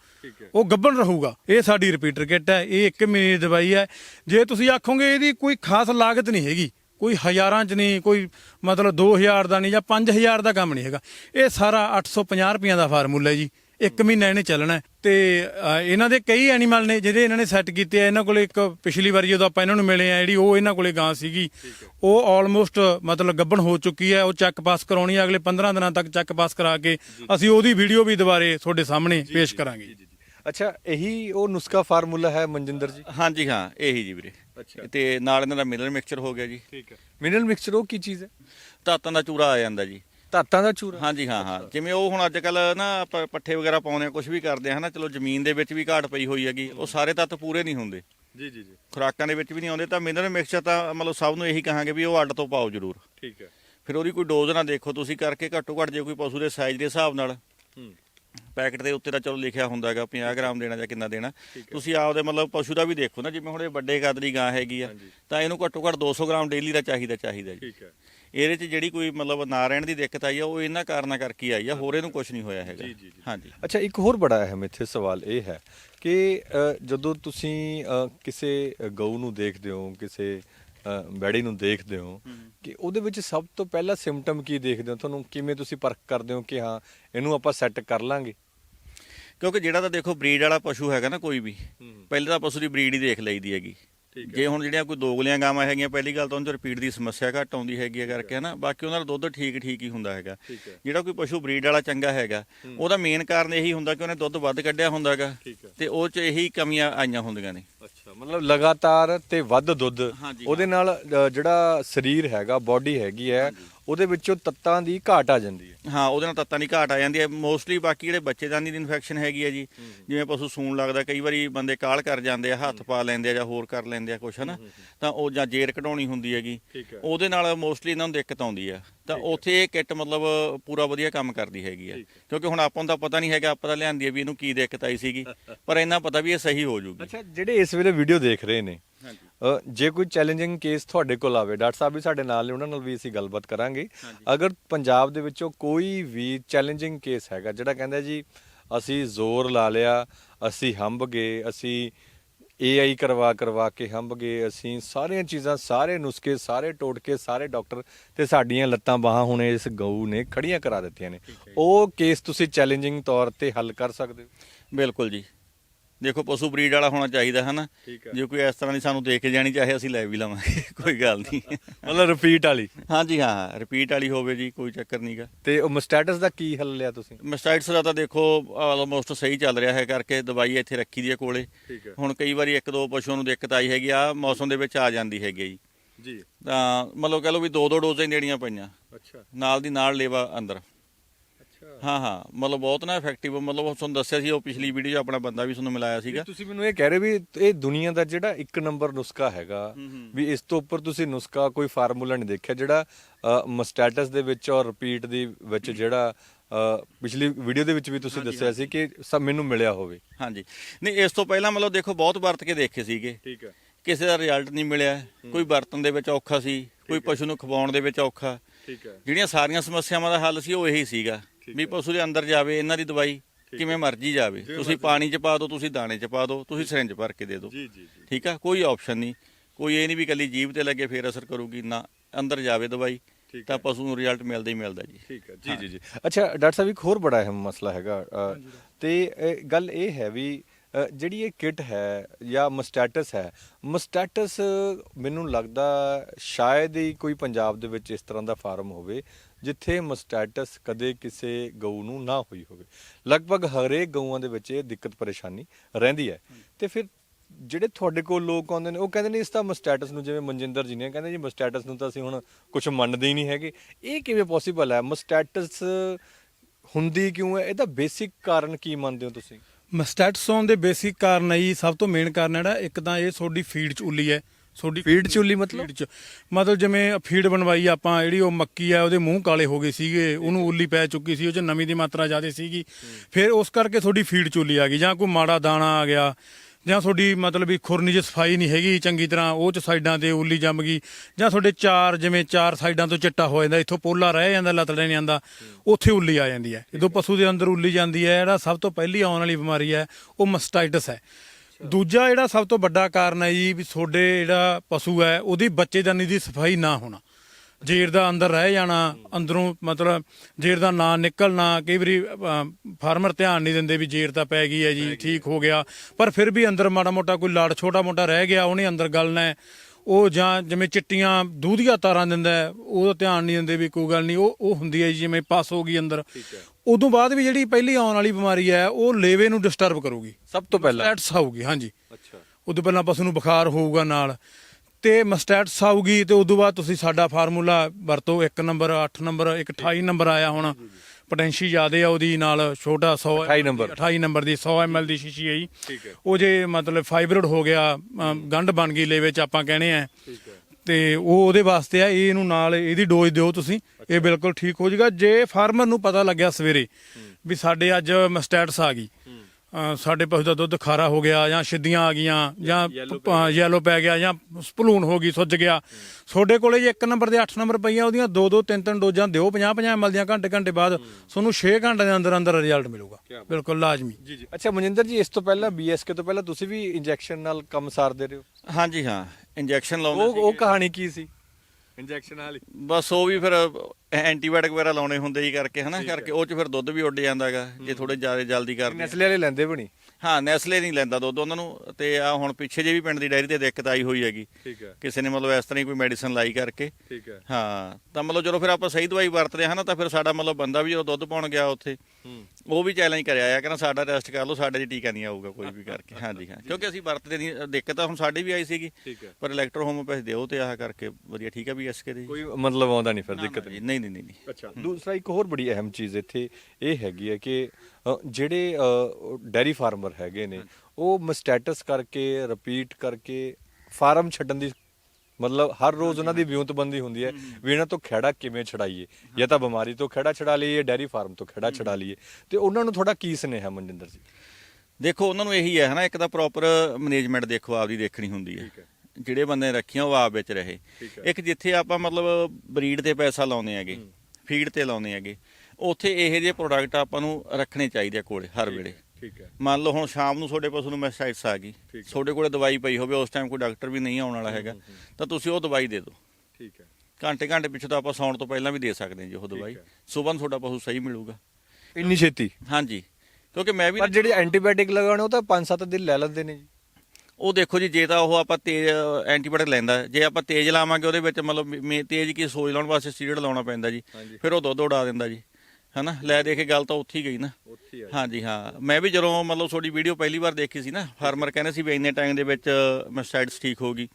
ਉਹ ਗੱਭਣ ਰਹੂਗਾ। ਇਹ ਸਾਡੀ ਰਿਪੀਟਰ ਕਿਟ ਹੈ ਇਹ ਇੱਕ ਮਹੀਨੇ ਦੀ ਦਵਾਈ ਹੈ। ਜੇ ਤੁਸੀਂ ਆਖੋਗੇ ਇਹਦੀ ਕੋਈ ਖਾਸ ਲਾਗਤ ਨਹੀਂ ਹੈਗੀ ਕੋਈ ਹਜ਼ਾਰਾਂ ਚ ਨਹੀਂ ਕੋਈ ਮਤਲਬ 2000 ਦਾ ਨਹੀਂ ਜਾਂ 5000 ਦਾ ਕੰਮ ਨਹੀਂ ਹੈਗਾ। ਇਹ ਸਾਰਾ 850 ਰੁਪਈਆਂ ਦਾ ਫਾਰਮੂਲਾ ਹੈ ਜੀ। ਇੱਕ ਮਹੀਨਾ ਇਹਨੇ ਚੱਲਣਾ ਤੇ ਇਹਨਾਂ ਦੇ ਕਈ ਐਨੀਮਲ ਨੇ ਜਿਹੜੇ ਇਹਨਾਂ ਨੇ ਸੈੱਟ ਕੀਤੇ ਆ ਇਹਨਾਂ ਕੋਲੇ ਇੱਕ ਪਿਛਲੀ ਵਾਰੀ ਜਦੋਂ ਆਪਾਂ ਇਹਨਾਂ ਨੂੰ ਮਿਲੇ ਆ ਜਿਹੜੀ ਉਹ ਇਹਨਾਂ ਕੋਲੇ ਗਾਂ ਸੀਗੀ ਉਹ ਆਲਮੋਸਟ ਮਤਲਬ ਗੱਭਣ ਹੋ ਚੁੱਕੀ ਹੈ ਉਹ ਚੱਕ ਪਾਸ ਕਰਾਉਣੀ ਹੈ ਅਗਲੇ 15 ਦਿਨਾਂ ਤੱਕ ਚੱਕ ਪਾਸ ਕਰਾ ਕੇ ਅਸੀਂ ਉਹਦੀ ਵੀਡੀਓ ਵੀ ਦੁਬਾਰੇ ਤੁਹਾਡੇ ਸਾਹਮਣੇ ਪੇਸ਼ ਕਰਾਂਗੇ। ਅੱਛਾ ਇਹੀ ਉਹ ਨੁਸਖਾ ਫਾਰਮੂਲਾ ਹੈ ਮਨਜਿੰਦਰ ਜੀ? ਹਾਂਜੀ ਹਾਂ ਇਹੀ ਜੀ ਵੀਰੇ। ਅੱਛਾ। ਤੇ ਨਾਲ ਇਹਨਾਂ ਦਾ ਮਿਲਰ ਮਿਕਸਚਰ ਹੋ ਗਿਆ ਜੀ। ਠੀਕ ਹੈ। ਮਿਨਰਲ ਮਿਕਸਚਰ ਉਹ ਕੀ ਚੀਜ਼ ਹੈ? ਧਾਤਾਂ ਦਾ ਚੂਰਾ ਆ ਜਾਂਦਾ ਜੀ। ਧਾਤਾਂ ਦਾ ਚੂਰਾ? ਹਾਂਜੀ ਹਾਂ ਹਾਂ। ਜਿਵੇਂ ਉਹ ਹੁਣ ਅੱਜ ਕੱਲ ਨਾ ਆਪਾਂ ਪੱਠੇ ਵਗੈਰਾ ਪਾਉਂਦੇ ਆ ਕੁਝ ਵੀ ਕਰਦੇ ਆ ਹਨਾ ਚਲੋ ਜ਼ਮੀਨ ਦੇ ਵਿੱਚ ਵੀ ਘਾਟ ਪਈ ਹੋਈ ਹੈਗੀ ਉਹ ਸਾਰੇ ਤੱਤ ਪੂਰੇ ਨਹੀਂ ਹੁੰਦੇ। ਜੀ ਜੀ ਜੀ। ਖੁਰਾਕਾਂ ਦੇ ਵਿੱਚ ਵੀ ਨਹੀਂ ਆਉਂਦੇ ਤਾਂ ਮਿਨਰਲ ਮਿਕਸਚਰ ਤਾਂ ਮਤਲਬ ਸਭ ਨੂੰ ਇਹੀ ਕਹਾਂਗੇ ਵੀ ਉਹ ਅੱਡ ਤੋਂ ਪਾਓ ਜ਼ਰੂਰ। ਠੀਕ ਹੈ। ਫਿਰ ਉਹਦੀ ਕੋਈ ਡੋਜ਼ ਨਾ ਦੇਖੋ ਤੁਸੀਂ ਕਰਕੇ ਘੱਟੋ ਘੱਟ ਜੇ ਕੋਈ ਪਸ਼ੂ ਦੇ ਸਾਈਜ਼ ਦੇ ਹਿਸਾਬ ਨਾਲ। ਹੂੰ। ਪੈਕਟ ਦੇ ਉੱਤੇ ਤਾਂ ਚਲੋ ਲਿਖਿਆ ਹੁੰਦਾ ਹੈਗਾ 50 ਗ੍ਰਾਮ ਦੇਣਾ ਜਾਂ ਕਿੰਨਾ ਦੇਣਾ। ਤੁਸੀਂ ਆਪਦੇ ਮਤਲਬ ਪਸ਼ੂ ਦਾ ਵੀ ਦੇਖੋ ਨਾ ਜਿਵੇਂ ਹੁਣ ਇਹ ਵੱਡੇ ਕੱਦ ਦੀ ਗਾਂ ਹੈਗੀ ਆ ਤਾਂ ਇਹਨੂੰ ਘੱਟੋ ਘੱਟ 200 ਗ੍ਰਾਮ ਡੇਲੀ ਦਾ ਚਾਹੀਦਾ ਚਾਹੀਦਾ ਜੀ। ਠੀਕ ਹੈ। ਇਹਦੇ 'ਚ ਜਿਹੜੀ ਕੋਈ ਮਤਲਬ ਨਾ ਰਹਿਣ ਦੀ ਦਿੱਕਤ ਆਈ ਆ ਉਹ ਇਹਨਾਂ ਕਾਰਨਾਂ ਕਰਕੇ ਆਈ ਆ ਹੋਰ ਇਹਨੂੰ ਕੁਝ ਨਹੀਂ ਹੋਇਆ ਹੈਗਾ। ਹਾਂਜੀ। ਅੱਛਾ ਇੱਕ ਹੋਰ ਬੜਾ ਅਹਿਮ ਇੱਥੇ ਸਵਾਲ ਇਹ ਹੈ ਕਿ ਜਦੋਂ ਤੁਸੀਂ ਕਿਸੇ ਗਊ ਨੂੰ ਦੇਖਦੇ ਹੋ ਕਿਸੇ ਬੈੜੀ ਨੂੰ ਦੇਖਦੇ ਹੋ ਕਿ ਉਹਦੇ ਵਿੱਚ ਸਭ ਤੋਂ ਪਹਿਲਾ ਸਿੰਪਟਮ ਕੀ ਦੇਖਦੇ ਹੋ? ਤੁਹਾਨੂੰ ਕਿਵੇਂ ਤੁਸੀਂ ਪਰਖ ਕਰਦੇ ਹੋ ਕਿ ਹਾਂ ਇਹਨੂੰ ਆਪਾਂ ਸੈੱਟ ਕਰ ਲਾਂਗੇ? ਕਿਉਂਕਿ ਜਿਹੜਾ ਤਾਂ ਦੇਖੋ ਬਰੀਡ ਵਾਲਾ ਪਸ਼ੂ ਹੈਗਾ ਨਾ ਕੋਈ ਵੀ ਪਹਿਲੇ ਤਾਂ ਪਸ਼ੂ ਦੀ ਬਰੀਡ ਹੀ ਦੇਖ ਲਈਦੀ ਹੈਗੀ। ਜੇ ਹੁਣ ਜਿਹੜੀਆਂ ਕੋਈ ਦੋਗਲੀਆਂ ਗਾਵਾਂ ਹੈਗੀਆਂ ਪਹਿਲੀ ਗੱਲ ਤਾਂ ਉਹਨਾਂ 'ਚ ਰਿਪੀਟ ਦੀ ਸਮੱਸਿਆ ਘੱਟ ਆਉਂਦੀ ਹੈਗੀ ਹੈ। ਕਰਕੇ ਹਨਾ। ਬਾਕੀ ਉਹਨਾਂ ਦਾ ਦੁੱਧ ਠੀਕ ਠੀਕ ਹੀ ਹੁੰਦਾ ਹੈਗਾ। ਜਿਹੜਾ ਕੋਈ ਪਸ਼ੂ ਬਰੀਡ ਵਾਲਾ ਚੰਗਾ ਹੈਗਾ ਉਹਦਾ ਮੇਨ ਕਾਰਨ ਇਹੀ ਹੁੰਦਾ ਕਿ ਉਹਨੇ ਦੁੱਧ ਵੱਧ ਕੱਢਿਆ ਹੁੰਦਾ ਹੈਗਾ ਤੇ ਉਹ 'ਚ ਇਹੀ ਕਮੀਆਂ ਆਈਆਂ ਹੁੰਦੀਆਂ ਨੇ। ਮਤਲਬ ਲਗਾਤਾਰ ਤੇ ਵੱਧ ਦੁੱਧ ਉਹਦੇ ਨਾਲ ਅ, ਜਿਹੜਾ ਸਰੀਰ ਹੈਗਾ ਬਾਡੀ ਹੈਗੀ ਹੈ ਉਹਦੇ ਵਿੱਚੋਂ ਤੱਤਾਂ ਦੀ ਘਾਟ ਆ ਜਾਂਦੀ ਹੈ। ਹਾਂ ਉਹਦੇ ਨਾਲ ਤੱਤਾਂ ਦੀ ਘਾਟ ਆ ਜਾਂਦੀ ਹੈ। ਮੋਸਟਲੀ ਬਾਕੀ ਜਿਹੜੇ ਬੱਚੇਦਾਨੀ ਦੀ ਇਨਫੈਕਸ਼ਨ ਹੈਗੀ ਹੈ ਜੀ ਜਿਵੇਂ ਪਸ਼ੂ ਸੂਣ ਲੱਗਦਾ ਕਈ ਵਾਰੀ ਬੰਦੇ ਕਾਲ ਕਰ ਜਾਂਦੇ ਆ ਹੱਥ ਪਾ ਲੈਂਦੇ ਆ ਜਾਂ ਹੋਰ ਕਰ ਲੈਂਦੇ ਆ ਕੁਛ ਹਨਾ? ਤਾਂ ਉਹ ਜਾਂ ਜੇਰ ਕਢਾਉਣੀ ਹੁੰਦੀ ਹੈਗੀ। ਉਹਦੇ ਨਾਲ ਮੋਸਟਲੀ ਇਹਨਾਂ ਨੂੰ ਦਿੱਕਤ ਆਉਂਦੀ ਆ। ਤਾਂ ਉੱਥੇ ਇਹ ਕਿੱਟ ਮਤਲਬ ਪੂਰਾ ਵਧੀਆ ਕੰਮ ਕਰਦੀ ਹੈਗੀ ਆ। ਕਿਉਂਕਿ ਹੁਣ ਆਪਾਂ ਨੂੰ ਤਾਂ ਪਤਾ ਨਹੀਂ ਹੈਗਾ ਆਪਾਂ ਤਾਂ ਲਿਆਂਦੀ ਆ ਵੀ ਇਹਨੂੰ ਕੀ ਦਿੱਕਤ ਆਈ ਸੀਗੀ ਪਰ ਇੰਨਾ ਪਤਾ ਵੀ ਇਹ ਸਹੀ ਹੋ ਜਾਊਗੀ ਅੱਛਾ ਜਿਹੜੇ ਇਸ ਵੇਲੇ ਵੀਡੀਓ ਦੇਖ ਰਹੇ ਨੇ ਜੇ ਕੋਈ ਚੈਲੰਜਿੰਗ ਕੇਸ ਤੁਹਾਡੇ ਕੋਲ ਆਵੇ ਡਾਕਟਰ ਸਾਹਿਬ ਵੀ ਸਾਡੇ ਨਾਲ ਨੇ ਉਹਨਾਂ ਨਾਲ ਵੀ ਅਸੀਂ ਗੱਲਬਾਤ ਕਰਾਂਗੇ। ਅਗਰ ਪੰਜਾਬ ਦੇ ਵਿੱਚੋਂ ਕੋਈ ਵੀ ਚੈਲੰਜਿੰਗ ਕੇਸ ਹੈਗਾ ਜਿਹੜਾ ਕਹਿੰਦਾ ਜੀ ਅਸੀਂ ਜ਼ੋਰ ਲਾ ਲਿਆ ਅਸੀਂ ਹੰਬ ਗਏ ਅਸੀਂ ਏਆਈ ਕਰਵਾ ਕਰਵਾ ਕੇ ਹੰਬ ਗਏ ਅਸੀਂ ਸਾਰੀਆਂ ਚੀਜ਼ਾਂ ਸਾਰੇ ਨੁਸਖੇ ਸਾਰੇ ਟੋਟਕੇ ਸਾਰੇ ਡਾਕਟਰ ਤੇ ਸਾਡੀਆਂ ਲੱਤਾਂ ਬਾਹਾਂ ਹੁਣ ਇਸ ਗਊ ਨੇ ਖੜੀਆਂ ਕਰਾ ਦਿੱਤੀਆਂ ਨੇ। ਉਹ ਕੇਸ ਤੁਸੀਂ ਚੈਲੰਜਿੰਗ ਤੌਰ ਤੇ ਹੱਲ ਕਰ ਸਕਦੇ ਹੋ? ਬਿਲਕੁਲ ਜੀ। ਦੇਖੋ ਪਸ਼ੂ ਬਰੀਡ ਵਾਲਾ ਹੋਣਾ ਚਾਹੀਦਾ ਹਨਾ? ਠੀਕ। ਜੇ ਕੋਈ ਇਸ ਤਰ੍ਹਾਂ ਦੀ ਸਾਨੂੰ ਦੇਖ ਕੇ ਜਾਣੀ ਚਾਹੇ ਅਸੀਂ ਲੈ ਵੀ ਲਵਾਂਗੇ ਕੋਈ ਗੱਲ ਨਹੀਂ। ਮਤਲਬ ਰਿਪੀਟ ਵਾਲੀ। ਹਾਂਜੀ ਹਾਂ ਰਿਪੀਟ ਵਾਲੀ ਹੋਵੇ ਜੀ ਕੋਈ ਚੱਕਰ ਨਹੀਂਗਾ ਤੇ ਉਹ ਮਸਟੈਟਸ ਦਾ ਕੀ ਹੱਲ ਲਿਆ ਤੁਸੀਂ? ਮਸਟਾਈਟਸ ਦਾ ਤਾਂ ਦੇਖੋ ਆਲਮੋਸਟ ਸਹੀ ਚੱਲ ਰਿਹਾ ਹੈ ਕਰਕੇ ਦਵਾਈ ਇੱਥੇ ਰੱਖੀ ਦੀ ਹੈ ਕੋਲੇ। ਹੁਣ ਕਈ ਵਾਰੀ ਇੱਕ ਦੋ ਪਸ਼ੂਆਂ ਨੂੰ ਦਿੱਕਤ ਆਈ ਹੈਗੀ ਆ ਮੌਸਮ ਦੇ ਵਿੱਚ ਆ ਜਾਂਦੀ ਹੈਗੀ ਜੀ। ਜੀ। ਤਾਂ ਮਤਲਬ ਕਹ ਲਓ ਵੀ ਦੋ ਦੋ ਡੋਜ਼ਾਂ ਦੇਣੀਆਂ ਪਈਆਂ। ਅੱਛਾ। ਨਾਲ ਦੀ ਨਾਲ ਲੇਵਾ ਅੰਦਰ। ਹਾਂ ਹਾਂ। ਮਤਲਬ ਬਹੁਤ ਨਾ ਇਫੈਕਟਿਵ ਮਤਲਬ ਤੁਹਾਨੂੰ ਦੱਸਿਆ ਸੀ ਉਹ ਪਿਛਲੀ ਵੀਡੀਓ 'ਚ ਆਪਣਾ ਬੰਦਾ ਵੀ ਤੁਹਾਨੂੰ ਮਿਲਾਇਆ ਸੀਗਾ। ਤੁਸੀਂ ਮੈਨੂੰ ਇਹ ਕਹਿ ਰਹੇ ਵੀ ਇਹ ਦੁਨੀਆ ਦਾ ਜਿਹੜਾ ਇੱਕ ਨੰਬਰ ਨੁਸਖਾ ਹੈਗਾ ਵੀ ਇਸ ਤੋਂ ਉੱਪਰ ਤੁਸੀਂ ਨੁਸਖਾ ਕੋਈ ਫਾਰਮੂਲਾ ਨਹੀਂ ਦੇਖਿਆ ਜਿਹੜਾ ਮਸਟੈਟਸ ਦੇ ਵਿੱਚ ਔਰ ਰਿਪੀਟ ਦੇ ਵਿੱਚ ਜਿਹੜਾ ਪਿਛਲੀ ਵੀਡੀਓ ਦੇ ਵਿੱਚ ਵੀ ਤੁਸੀਂ ਦੱਸਿਆ ਸੀ ਕਿ ਸਭ ਮੈਨੂੰ ਮਿਲਿਆ ਹੋਵੇ। ਹਾਂਜੀ। ਨਹੀਂ ਇਸ ਤੋਂ ਪਹਿਲਾਂ ਮਤਲਬ ਦੇਖੋ ਬਹੁਤ ਵਰਤ ਕੇ ਦੇਖੇ ਸੀਗੇ। ਠੀਕ ਹੈ। ਕਿਸੇ ਦਾ ਰਿਜ਼ਲਟ ਨਹੀਂ ਮਿਲਿਆ ਕੋਈ ਵਰਤਨ ਦੇ ਵਿੱਚ ਔਖਾ ਸੀ ਕੋਈ ਪਸ਼ੂ ਨੂੰ ਖਵਾਉਣ ਦੇ ਵਿੱਚ ਔਖਾ। ਠੀਕ ਹੈ। ਜਿਹੜੀਆਂ ਸਾਰੀਆਂ ਸਮੱਸਿਆਵਾਂ ਦਾ ਹੱਲ ਸੀ ਉਹ ਇਹੀ ਸੀਗਾ। ਵੀ ਪਸ਼ੂ ਦੇ ਅੰਦਰ ਜਾਵੇ ਇਹਨਾਂ ਦੀ ਦਵਾਈ ਕਿਵੇਂ ਮਰਜ਼ੀ ਜਾਵੇ। ਤੁਸੀਂ ਪਾਣੀ 'ਚ ਪਾ ਦਿਓ ਤੁਸੀਂ ਦਾਣੇ 'ਚ ਪਾ ਦਿਓ ਤੁਸੀਂ ਸਿਰਿੰਜ ਭਰ ਕੇ ਦੇ ਦਿਓ। ਜੀ ਜੀ ਜੀ। ਠੀਕ ਆ? ਕੋਈ ਆਪਸ਼ਨ ਨਹੀਂ। ਕੋਈ ਇਹ ਨਹੀਂ ਵੀ ਕੱਲੀ ਜੀਭ ਤੇ ਲੱਗੇ ਫੇਰ ਅਸਰ ਕਰੂਗੀ। ਨਾ ਅੰਦਰ ਜਾਵੇ ਦਵਾਈ ਤਾਂ ਪਸ਼ੂ ਨੂੰ ਰਿਜ਼ਲਟ ਮਿਲਦਾ ਹੀ ਮਿਲਦਾ ਜੀ। ਠੀਕ ਹੈ। ਜੀ ਜੀ ਜੀ। ਅੱਛਾ ਡਾਕਟਰ ਸਾਹਿਬ ਇੱਕ ਹੋਰ ਬੜਾ ਅਹਿਮ ਮਸਲਾ ਹੈਗਾ। ਤੇ ਇਹ ਗੱਲ ਇਹ ਹੈ ਵੀ ਜਿਹੜੀ ਇਹ ਕਿਟ ਹੈ ਜਾਂ ਮਸਟੈਟਸ ਹੈ ਮਸਟੈਟਸ ਮੈਨੂੰ ਲੱਗਦਾ ਸ਼ਾਇਦ ਹੀ ਕੋਈ ਪੰਜਾਬ ਦੇ ਵਿੱਚ ਇਸ ਤਰ੍ਹਾਂ ਦਾ ਫਾਰਮ ਹੋਵੇ ਜਿੱਥੇ ਮਸਟੈਟਸ ਕਦੇ ਕਿਸੇ ਗਊ ਨੂੰ ਨਾ ਹੋਈ ਹੋਵੇ। ਲਗਭਗ ਹਰੇਕ ਗਊਆਂ ਦੇ ਵਿੱਚ ਇਹ ਦਿੱਕਤ ਪਰੇਸ਼ਾਨੀ ਰਹਿੰਦੀ ਹੈ। ਤੇ ਫਿਰ ਜਿਹੜੇ ਤੁਹਾਡੇ ਕੋਲ ਲੋਕ ਆਉਂਦੇ ਨੇ ਉਹ ਕਹਿੰਦੇ ਨੇ ਇਸ ਤਾਂ ਮਸਟੈਟਸ ਨੂੰ ਜਿਵੇਂ ਮਨਜਿੰਦਰ ਜੀ ਨੇ ਕਹਿੰਦੇ ਜੀ ਮਸਟੈਟਸ ਨੂੰ ਤਾਂ ਅਸੀਂ ਹੁਣ ਕੁਝ ਮੰਨਦੇ ਹੀ ਨਹੀਂ ਹੈਗੇ। ਇਹ ਕਿਵੇਂ ਪੋਸੀਬਲ ਹੈ? ਮਸਟੈਟਸ ਹੁੰਦੀ ਕਿਉਂ ਹੈ? ਇਹਦਾ ਬੇਸਿਕ ਕਾਰਨ ਕੀ ਮੰਨਦੇ ਹੋ ਤੁਸੀਂ? ਮਸਟੈਟਸੋਨ ਦੇ ਬੇਸਿਕ ਕਾਰਨ ਹੈ ਜੀ ਸਭ ਤੋਂ ਮੇਨ ਕਾਰਨ ਹੈ ਜਿਹੜਾ ਇੱਕ ਤਾਂ ਇਹ ਤੁਹਾਡੀ ਫੀਡ ਚ ਉੱਲੀ ਹੈ ਤੁਹਾਡੀ Feed 'ਚ ਉੱਲੀ ਮਤਲਬ? 'ਚ। ਮਤਲਬ ਜਿਵੇਂ ਫੀਡ ਬਣਵਾਈ ਆਪਾਂ ਜਿਹੜੀ ਉਹ ਮੱਕੀ ਆ ਉਹਦੇ ਮੂੰਹ ਕਾਲੇ ਹੋ ਗਏ ਸੀਗੇ ਉਹਨੂੰ ਉੱਲੀ ਪੈ ਚੁੱਕੀ ਸੀ ਉਹ ਚ ਨਮੀ ਦੀ ਮਾਤਰਾ ਜ਼ਿਆਦਾ ਸੀਗੀ ਫਿਰ ਉਸ ਕਰਕੇ ਤੁਹਾਡੀ ਫੀਡ ਚ ਉੱਲੀ ਆ ਗਈ ਜਾਂ ਕੋਈ ਮਾੜਾ ਦਾਣਾ ਆ ਗਿਆ ਜਾਂ ਤੁਹਾਡੀ ਮਤਲਬ ਵੀ ਖੁਰਨੀ 'ਚ ਸਫ਼ਾਈ ਨਹੀਂ ਹੈਗੀ ਚੰਗੀ ਤਰ੍ਹਾਂ, ਉਹ ਚ ਸਾਈਡਾਂ ਤੇ ਉੱਲੀ ਜੰਮ ਗਈ, ਜਾਂ ਤੁਹਾਡੇ ਚਾਰ, ਜਿਵੇਂ ਚਾਰ ਸਾਈਡਾਂ ਤੋਂ ਚਿੱਟਾ ਹੋ ਜਾਂਦਾ, ਇੱਥੋਂ ਪੋਲਾ ਰਹਿ ਜਾਂਦਾ, ਲਤੜੇ ਨਹੀਂ ਆਂਦਾ ਉੱਥੇ ਉੱਲੀ ਆ ਜਾਂਦੀ ਹੈ। ਜਦੋਂ ਪਸ਼ੂ ਦੇ ਅੰਦਰ ਉੱਲੀ ਜਾਂਦੀ ਹੈ, ਜਿਹੜਾ ਸਭ ਤੋਂ ਪਹਿਲੀ ਆਉਣ ਵਾਲੀ ਬਿਮਾਰੀ ਹੈ, ਉਹ ਮਸਟਾਈਟਸ ਹੈ। ਦੂਜਾ ਜਿਹੜਾ ਸਭ ਤੋਂ ਵੱਡਾ ਕਾਰਨ ਹੈ ਜੀ, ਵੀ ਤੁਹਾਡੇ ਜਿਹੜਾ ਪਸ਼ੂ ਹੈ, ਉਹਦੀ ਬੱਚੇਦਾਨੀ ਦੀ ਸਫ਼ਾਈ ਨਾ ਹੋਣਾ। ਜੇਰ ਦਾ ਅੰਦਰ ਰਹਿ ਜਾਣਾ ਅੰਦਰੋਂ ਮਤਲਬ ਜੇਰ ਦਾ ਨਾ ਨਿਕਲਣਾ ਕਈ ਵਾਰੀ ਫਾਰਮਰ ਧਿਆਨ ਨਹੀਂ ਦਿੰਦੇ ਵੀ ਜੇਰ ਤਾਂ ਪੈ ਗਈ ਹੈ ਜੀ ਠੀਕ ਹੋ ਗਿਆ। ਪਰ ਫਿਰ ਵੀ ਅੰਦਰ ਮਾੜਾ ਮੋਟਾ ਕੋਈ ਲੜ ਛੋਟਾ ਮੋਟਾ ਰਹਿ ਗਿਆ ਉਹਨੇ ਅੰਦਰ ਗਲਣਾ ਉਹ ਜਾਂ ਜਿਵੇਂ ਚਿੱਟੀਆਂ ਦੂਧੀਆਂ ਤਾਰਾਂ ਦਿੰਦਾ ਉਹਦਾ ਧਿਆਨ ਨਹੀਂ ਦਿੰਦੇ ਵੀ ਕੋਈ ਗੱਲ ਨਹੀਂ ਉਹ ਉਹ ਹੁੰਦੀ ਹੈ ਜਿਵੇਂ ਪਾਸ ਹੋ ਗਈ ਅੰਦਰ। ਉਦੋਂ ਬਾਅਦ ਵੀ ਜਿਹੜੀ ਪਹਿਲੀ ਆਉਣ ਵਾਲੀ ਬਿਮਾਰੀ ਹੈ ਉਹ ਲੇਵੇ ਨੂੰ ਡਿਸਟਰਬ ਕਰੂਗੀ। ਸਭ ਤੋਂ ਪਹਿਲਾਂ? ਸਟੈਟਸ ਆਊਗੀ ਹਾਂਜੀ। ਅੱਛਾ। ਉਦੋਂ ਪਹਿਲਾਂ ਪਸ਼ੂ ਨੂੰ ਬੁਖਾਰ ਹੋਊਗਾ ਨਾਲ। ਤੇ ਮਸਟੈਟਸ ਆਊਗੀ ਤੇ ਉਦੋਂ ਬਾਅਦ ਤੁਸੀਂ ਸਾਡਾ ਫਾਰਮੂਲਾ ਵਰਤੋ 1 ਨੰਬਰ 8 ਨੰਬਰ ਇੱਕ 28 ਨੰਬਰ ਆਇਆ ਹੁਣ ਪੋਟੈਂਸ਼ੀ ਜ਼ਿਆਦੇ ਆ ਉਹਦੀ ਨਾਲ ਛੋਟਾ 100 28 ਨੰਬਰ। 28 ਨੰਬਰ ਦੀ 100 ml ਦੀ ਸ਼ੀਸ਼ੀ ਹੈ ਜੀ। ਠੀਕ ਹੈ। ਉਹ ਜੇ ਮਤਲਬ ਫਾਈਬਰਡ ਹੋ ਗਿਆ ਗੰਢ ਬਣ ਗਈ ਲੇਵੇ ਚ ਆਪਾਂ ਕਹਿੰਦੇ ਆ। ਤੇ ਉਹ ਉਹਦੇ ਵਾਸਤੇ ਆ ਇਹ ਇਹਨੂੰ ਨਾਲ ਇਹਦੀ ਡੋਜ਼ ਦਿਓ ਤੁਸੀਂ ਇਹ ਬਿਲਕੁਲ ਠੀਕ ਹੋ ਜਾਏਗਾ। ਜੇ ਫਾਰਮਰ ਨੂੰ ਪਤਾ ਲੱਗਿਆ ਸਵੇਰੇ ਵੀ ਸਾਡੇ ਅੱਜ ਮਸਟੈਟਸ ਆ ਗਈ ਸਾਡੇ ਪਸ਼ੂ ਦਾ ਦੁੱਧ ਖਾਰਾ ਹੋ ਗਿਆ ਜਾਂ ਛਿੱਦੀਆਂ ਆ ਗਈਆਂ ਜਾਂ ਯੈਲੋ ਪੈ ਗਿਆ ਜਾਂ ਸਪਲੂਨ ਹੋ ਗਈ ਸੁੱਜ ਗਿਆ। ਤੁਹਾਡੇ ਕੋਲੇ ਜੇ ਇੱਕ ਨੰਬਰ ਦੇ 8 ਨੰਬਰ ਪਈਆਂ ਉਹਦੀਆਂ ਦੋ ਦੋ ਤਿੰਨ ਤਿੰਨ ਡੋਜ਼ਾਂ ਦਿਓ 50 50 ml ਦੀਆਂ ਘੰਟੇ ਘੰਟੇ ਬਾਅਦ ਤੁਹਾਨੂੰ 6 ਘੰਟੇ ਦੇ ਅੰਦਰ ਅੰਦਰ ਰਿਜ਼ਲਟ ਮਿਲੂਗਾ। ਬਿਲਕੁਲ ਲਾਜ਼ਮੀ। ਜੀ ਜੀ। ਅੱਛਾ ਮਨਜਿੰਦਰ ਜੀ ਇਸ ਤੋਂ ਪਹਿਲਾਂ ਬੀਐਸਕੇ ਤੋਂ ਪਹਿਲਾਂ ਤੁਸੀਂ ਵੀ ਇੰਜੈਕਸ਼ਨ ਨਾਲ ਕੰਮ ਸਾਰਦੇ ਰਹੇ ਹੋ? ਹਾਂਜੀ ਹਾਂ। ਇੰਜੈਕਸ਼ਨ ਉਹ ਲਾਉਂਦੇ ਉਹ ਸੀ ਕਹਾਣੀ ਕੀ ਸੀ? ਇੰਜੈਕਸ਼ਨ ਵਾਲੀ। ਬਸ ਉਹ ਵੀ ਫਿਰ ਐਂਟੀਬਾਇਓਟਿਕ ਵਗੈਰਾ ਲਾਉਣੇ ਹੁੰਦੇ ਹੀ ਕਰਕੇ ਹਨਾ? ਕਰਕੇ ਉਹ ਚ ਫਿਰ ਦੁੱਧ ਵੀ ਉੱਡ ਜਾਂਦਾਗਾ ਜੇ ਥੋੜੇ ਜ਼ਿਆਦਾ ਜਲਦੀ ਕਰਦੇ ਨਸਲੇ ਵਾਲੇ ਲੈਂਦੇ ਵੀ ਨਹੀਂ? ਹਾਂ ਨੈਸਲੇ ਨਹੀਂ ਲੈਂਦਾ ਦੁੱਧ ਉਹਨਾਂ ਨੂੰ ਤੇ ਆ ਹੁਣ ਪਿੱਛੇ ਜੇ ਵੀ ਪਿੰਡ ਦੀ ਡਾਇਰੀ ਤੇ ਦਿੱਕਤ ਆਈ ਹੋਈ ਹੈਗੀ। ਠੀਕ ਹੈ। ਕਿਸੇ ਨੇ ਮਤਲਬ ਇਸ ਤਰ੍ਹਾਂ ਹੀ ਕੋਈ ਮੈਡੀਸਨ ਲਾਈ ਕਰਕੇ। ਠੀਕ ਹੈ। ਹਾਂ ਤਾਂ ਮਤਲਬ ਜਦੋਂ ਫਿਰ ਆਪਾਂ ਸਹੀ ਦਵਾਈ ਵਰਤਦੇ ਹਾਂ ਨਾ ਤਾਂ ਫਿਰ ਸਾਡਾ ਮਤਲਬ ਬੰਦਾ ਵੀ ਜਦੋਂ ਦੁੱਧ ਪਾਉਣ ਗਿਆ ਉੱਥੇ ਉਹ ਵੀ ਚੈਲੰਜ ਕਰਿਆ ਆ ਕਹਿੰਦਾ ਸਾਡਾ ਟੈਸਟ ਕਰ ਲਓ ਸਾਡੇ 'ਚ ਟੀਕਾ ਨਹੀਂ ਆਊਗਾ ਕੋਈ ਵੀ ਕਰਕੇ। ਹਾਂਜੀ ਹਾਂ ਕਿਉਂਕਿ ਅਸੀਂ ਵਰਤਦੇ ਨਹੀਂ ਦਿੱਕਤ ਤਾਂ ਹੁਣ ਸਾਡੀ ਵੀ ਆਈ ਸੀਗੀ। ਪਰ ਇਲੈਕਟ੍ਰੋ ਹੋਮੋਪੈਥੀ ਦਿਓ ਤੇ ਆਹ ਕਰਕੇ ਵਧੀਆ ਠੀਕ ਆ ਵੀ ਐਸਕੇ ਦੇ ਕੋਈ ਮਤਲਬ ਆਉਂਦਾ ਨਹੀਂ ਫਿਰ ਦਿੱਕਤ ਨਹੀਂ। ਨਹੀਂ ਨਹੀਂ ਨਹੀਂ ਅੱਛਾ ਦੂਸਰਾ ਇੱਕ ਹੋਰ ਬੜੀ ਅਹਿਮ ਚੀਜ਼ ਇੱਥੇ ਇਹ ਹੈਗੀ ਹੈ ਕਿ ਜਿਹੜੇ ਡੈਰੀ ਫਾਰਮਰ ਹੈਗੇ ਨੇ ਉਹ ਮਸਟੈਟਸ ਕਰਕੇ ਰਿਪੀਟ ਕਰਕੇ ਫਾਰਮ ਛੱਡਣ ਦੀ ਮਤਲਬ ਹਰ ਰੋਜ਼ ਉਹਨਾਂ ਦੀ ਵਿਉਂਤਬੰਦੀ ਹੁੰਦੀ ਹੈ ਵੀ ਇਹਨਾਂ ਤੋਂ ਖੇੜਾ ਕਿਵੇਂ ਛਡਾਈਏ? ਜਾਂ ਤਾਂ ਬਿਮਾਰੀ ਤੋਂ ਖੇੜਾ ਛਡਾ ਲਈਏ ਡੈਰੀ ਫਾਰਮ ਤੋਂ ਖੇੜਾ ਛਡਾ ਲਈਏ। ਤੇ ਉਹਨਾਂ ਨੂੰ ਥੋੜਾ ਕੀ ਸੁਨੇਹਾ ਮਨਜਿੰਦਰ ਜੀ? ਦੇਖੋ ਉਹਨਾਂ ਨੂੰ ਇਹੀ ਹੈ ਹਨਾ ਇੱਕ ਤਾਂ ਪ੍ਰੋਪਰ ਮੈਨੇਜਮੈਂਟ ਦੇਖੋ ਆਪਦੀ ਦੇਖਣੀ ਹੁੰਦੀ ਹੈ। ਜਿਹੜੇ ਬੰਦੇ ਰੱਖੀਆਂ ਉਹ ਆਪ ਵਿੱਚ ਰਹੇ। ਇੱਕ ਜਿੱਥੇ ਆਪਾਂ ਮਤਲਬ ਬਰੀਡ ਤੇ ਪੈਸਾ ਲਾਉਂਦੇ ਹੈਗੇ ਫੀਡ ਤੇ ਲਾਉਂਦੇ ਹੈਗੇ ਉੱਥੇ ਇਹੋ ਜਿਹੇ ਪ੍ਰੋਡਕਟ ਆਪਾਂ ਨੂੰ ਰੱਖਣੇ ਚਾਹੀਦੇ ਆ ਕੋਲੇ ਹਰ ਵੇਲੇ। ਠੀਕ ਹੈ। ਮੰਨ ਲਓ ਹੁਣ ਸ਼ਾਮ ਨੂੰ ਤੁਹਾਡੇ ਪਸ਼ੂ ਨੂੰ ਮੈਸਟਾਈਟਸ ਆ ਗਈ। ਠੀਕ ਹੈ। ਤੁਹਾਡੇ ਕੋਲੇ ਦਵਾਈ ਪਈ ਹੋਵੇ ਉਸ ਟਾਈਮ ਕੋਈ ਡਾਕਟਰ ਵੀ ਨਹੀਂ ਆਉਣ ਵਾਲਾ ਹੈਗਾ। ਤਾਂ ਤੁਸੀਂ ਉਹ ਦਵਾਈ ਦੇ ਦਿਓ। ਠੀਕ ਹੈ। ਘੰਟੇ ਘੰਟੇ ਪਿੱਛੇ ਤਾਂ ਆਪਾਂ ਸੌਣ ਤੋਂ ਪਹਿਲਾਂ ਵੀ ਦੇ ਸਕਦੇ ਹਾਂ ਜੀ ਉਹ ਦਵਾਈ। ਹੈ। ਸਵੇਰ ਨੂੰ ਤੁਹਾਡਾ ਪਸ਼ੂ ਸਹੀ ਮਿਲੂਗਾ। ਇੰਨੀ ਛੇਤੀ? ਹਾਂਜੀ। ਕਿਉਂਕਿ ਮੈਂ ਵੀ ਪਰ ਜਿਹੜੇ ਐਂਟੀਬਾਇਓਟਿਕ ਲਗਾਉਣੇ ਉਹ ਤਾਂ 5-7 ਦਿਨ ਲੈ ਲੈਂਦੇ ਨੇ ਜੀ। ਉਹ ਦੇਖੋ ਜੀ ਜੇ ਤਾਂ ਉਹ ਆਪਾਂ ਤੇਜ਼ ਐਂਟੀਬਾਇਓਟਿਕ ਲੈਂਦਾ। ਜੇ ਆਪਾਂ ਤੇਜ਼ ਲਾਵਾਂਗੇ ਉਹਦੇ ਵਿੱਚ ਮਤਲਬ ਮੇ- ਤੇਜ਼ ਕੀ ਸੋਜ ਲਾਉਣ ਵਾਸਤੇ ਸਟੀਰੋਇਡ ਲਾਉਣਾ ਪੈਂਦਾ ਜੀ। ਫਿਰ ਉਹ ਦੁੱਧ ਉਡਾ ਦਿੰਦਾ ਜੀ। ਹਨਾ? ਲੈ ਦੇ ਕੇ ਗੱਲ ਤਾਂ ਉੱਥੇ ਹੀ ਗਈ ਨਾ। ਉੱਥੇ ਹਾਂਜੀ ਹਾਂ। ਮੈਂ ਵੀ ਜਦੋਂ ਮਤਲਬ ਤੁਹਾਡੀ ਵੀਡੀਓ ਪਹਿਲੀ ਵਾਰ ਦੇਖੀ ਸੀ ਨਾ ਫਾਰਮਰ ਕਹਿੰਦੇ ਸੀ ਵੀ ਇੰਨੇ ਟਾਈਮ ਦੇ ਵਿੱਚ ਮਸਟਾਈਡਸ ਠੀਕ ਹੋ ਗਈ।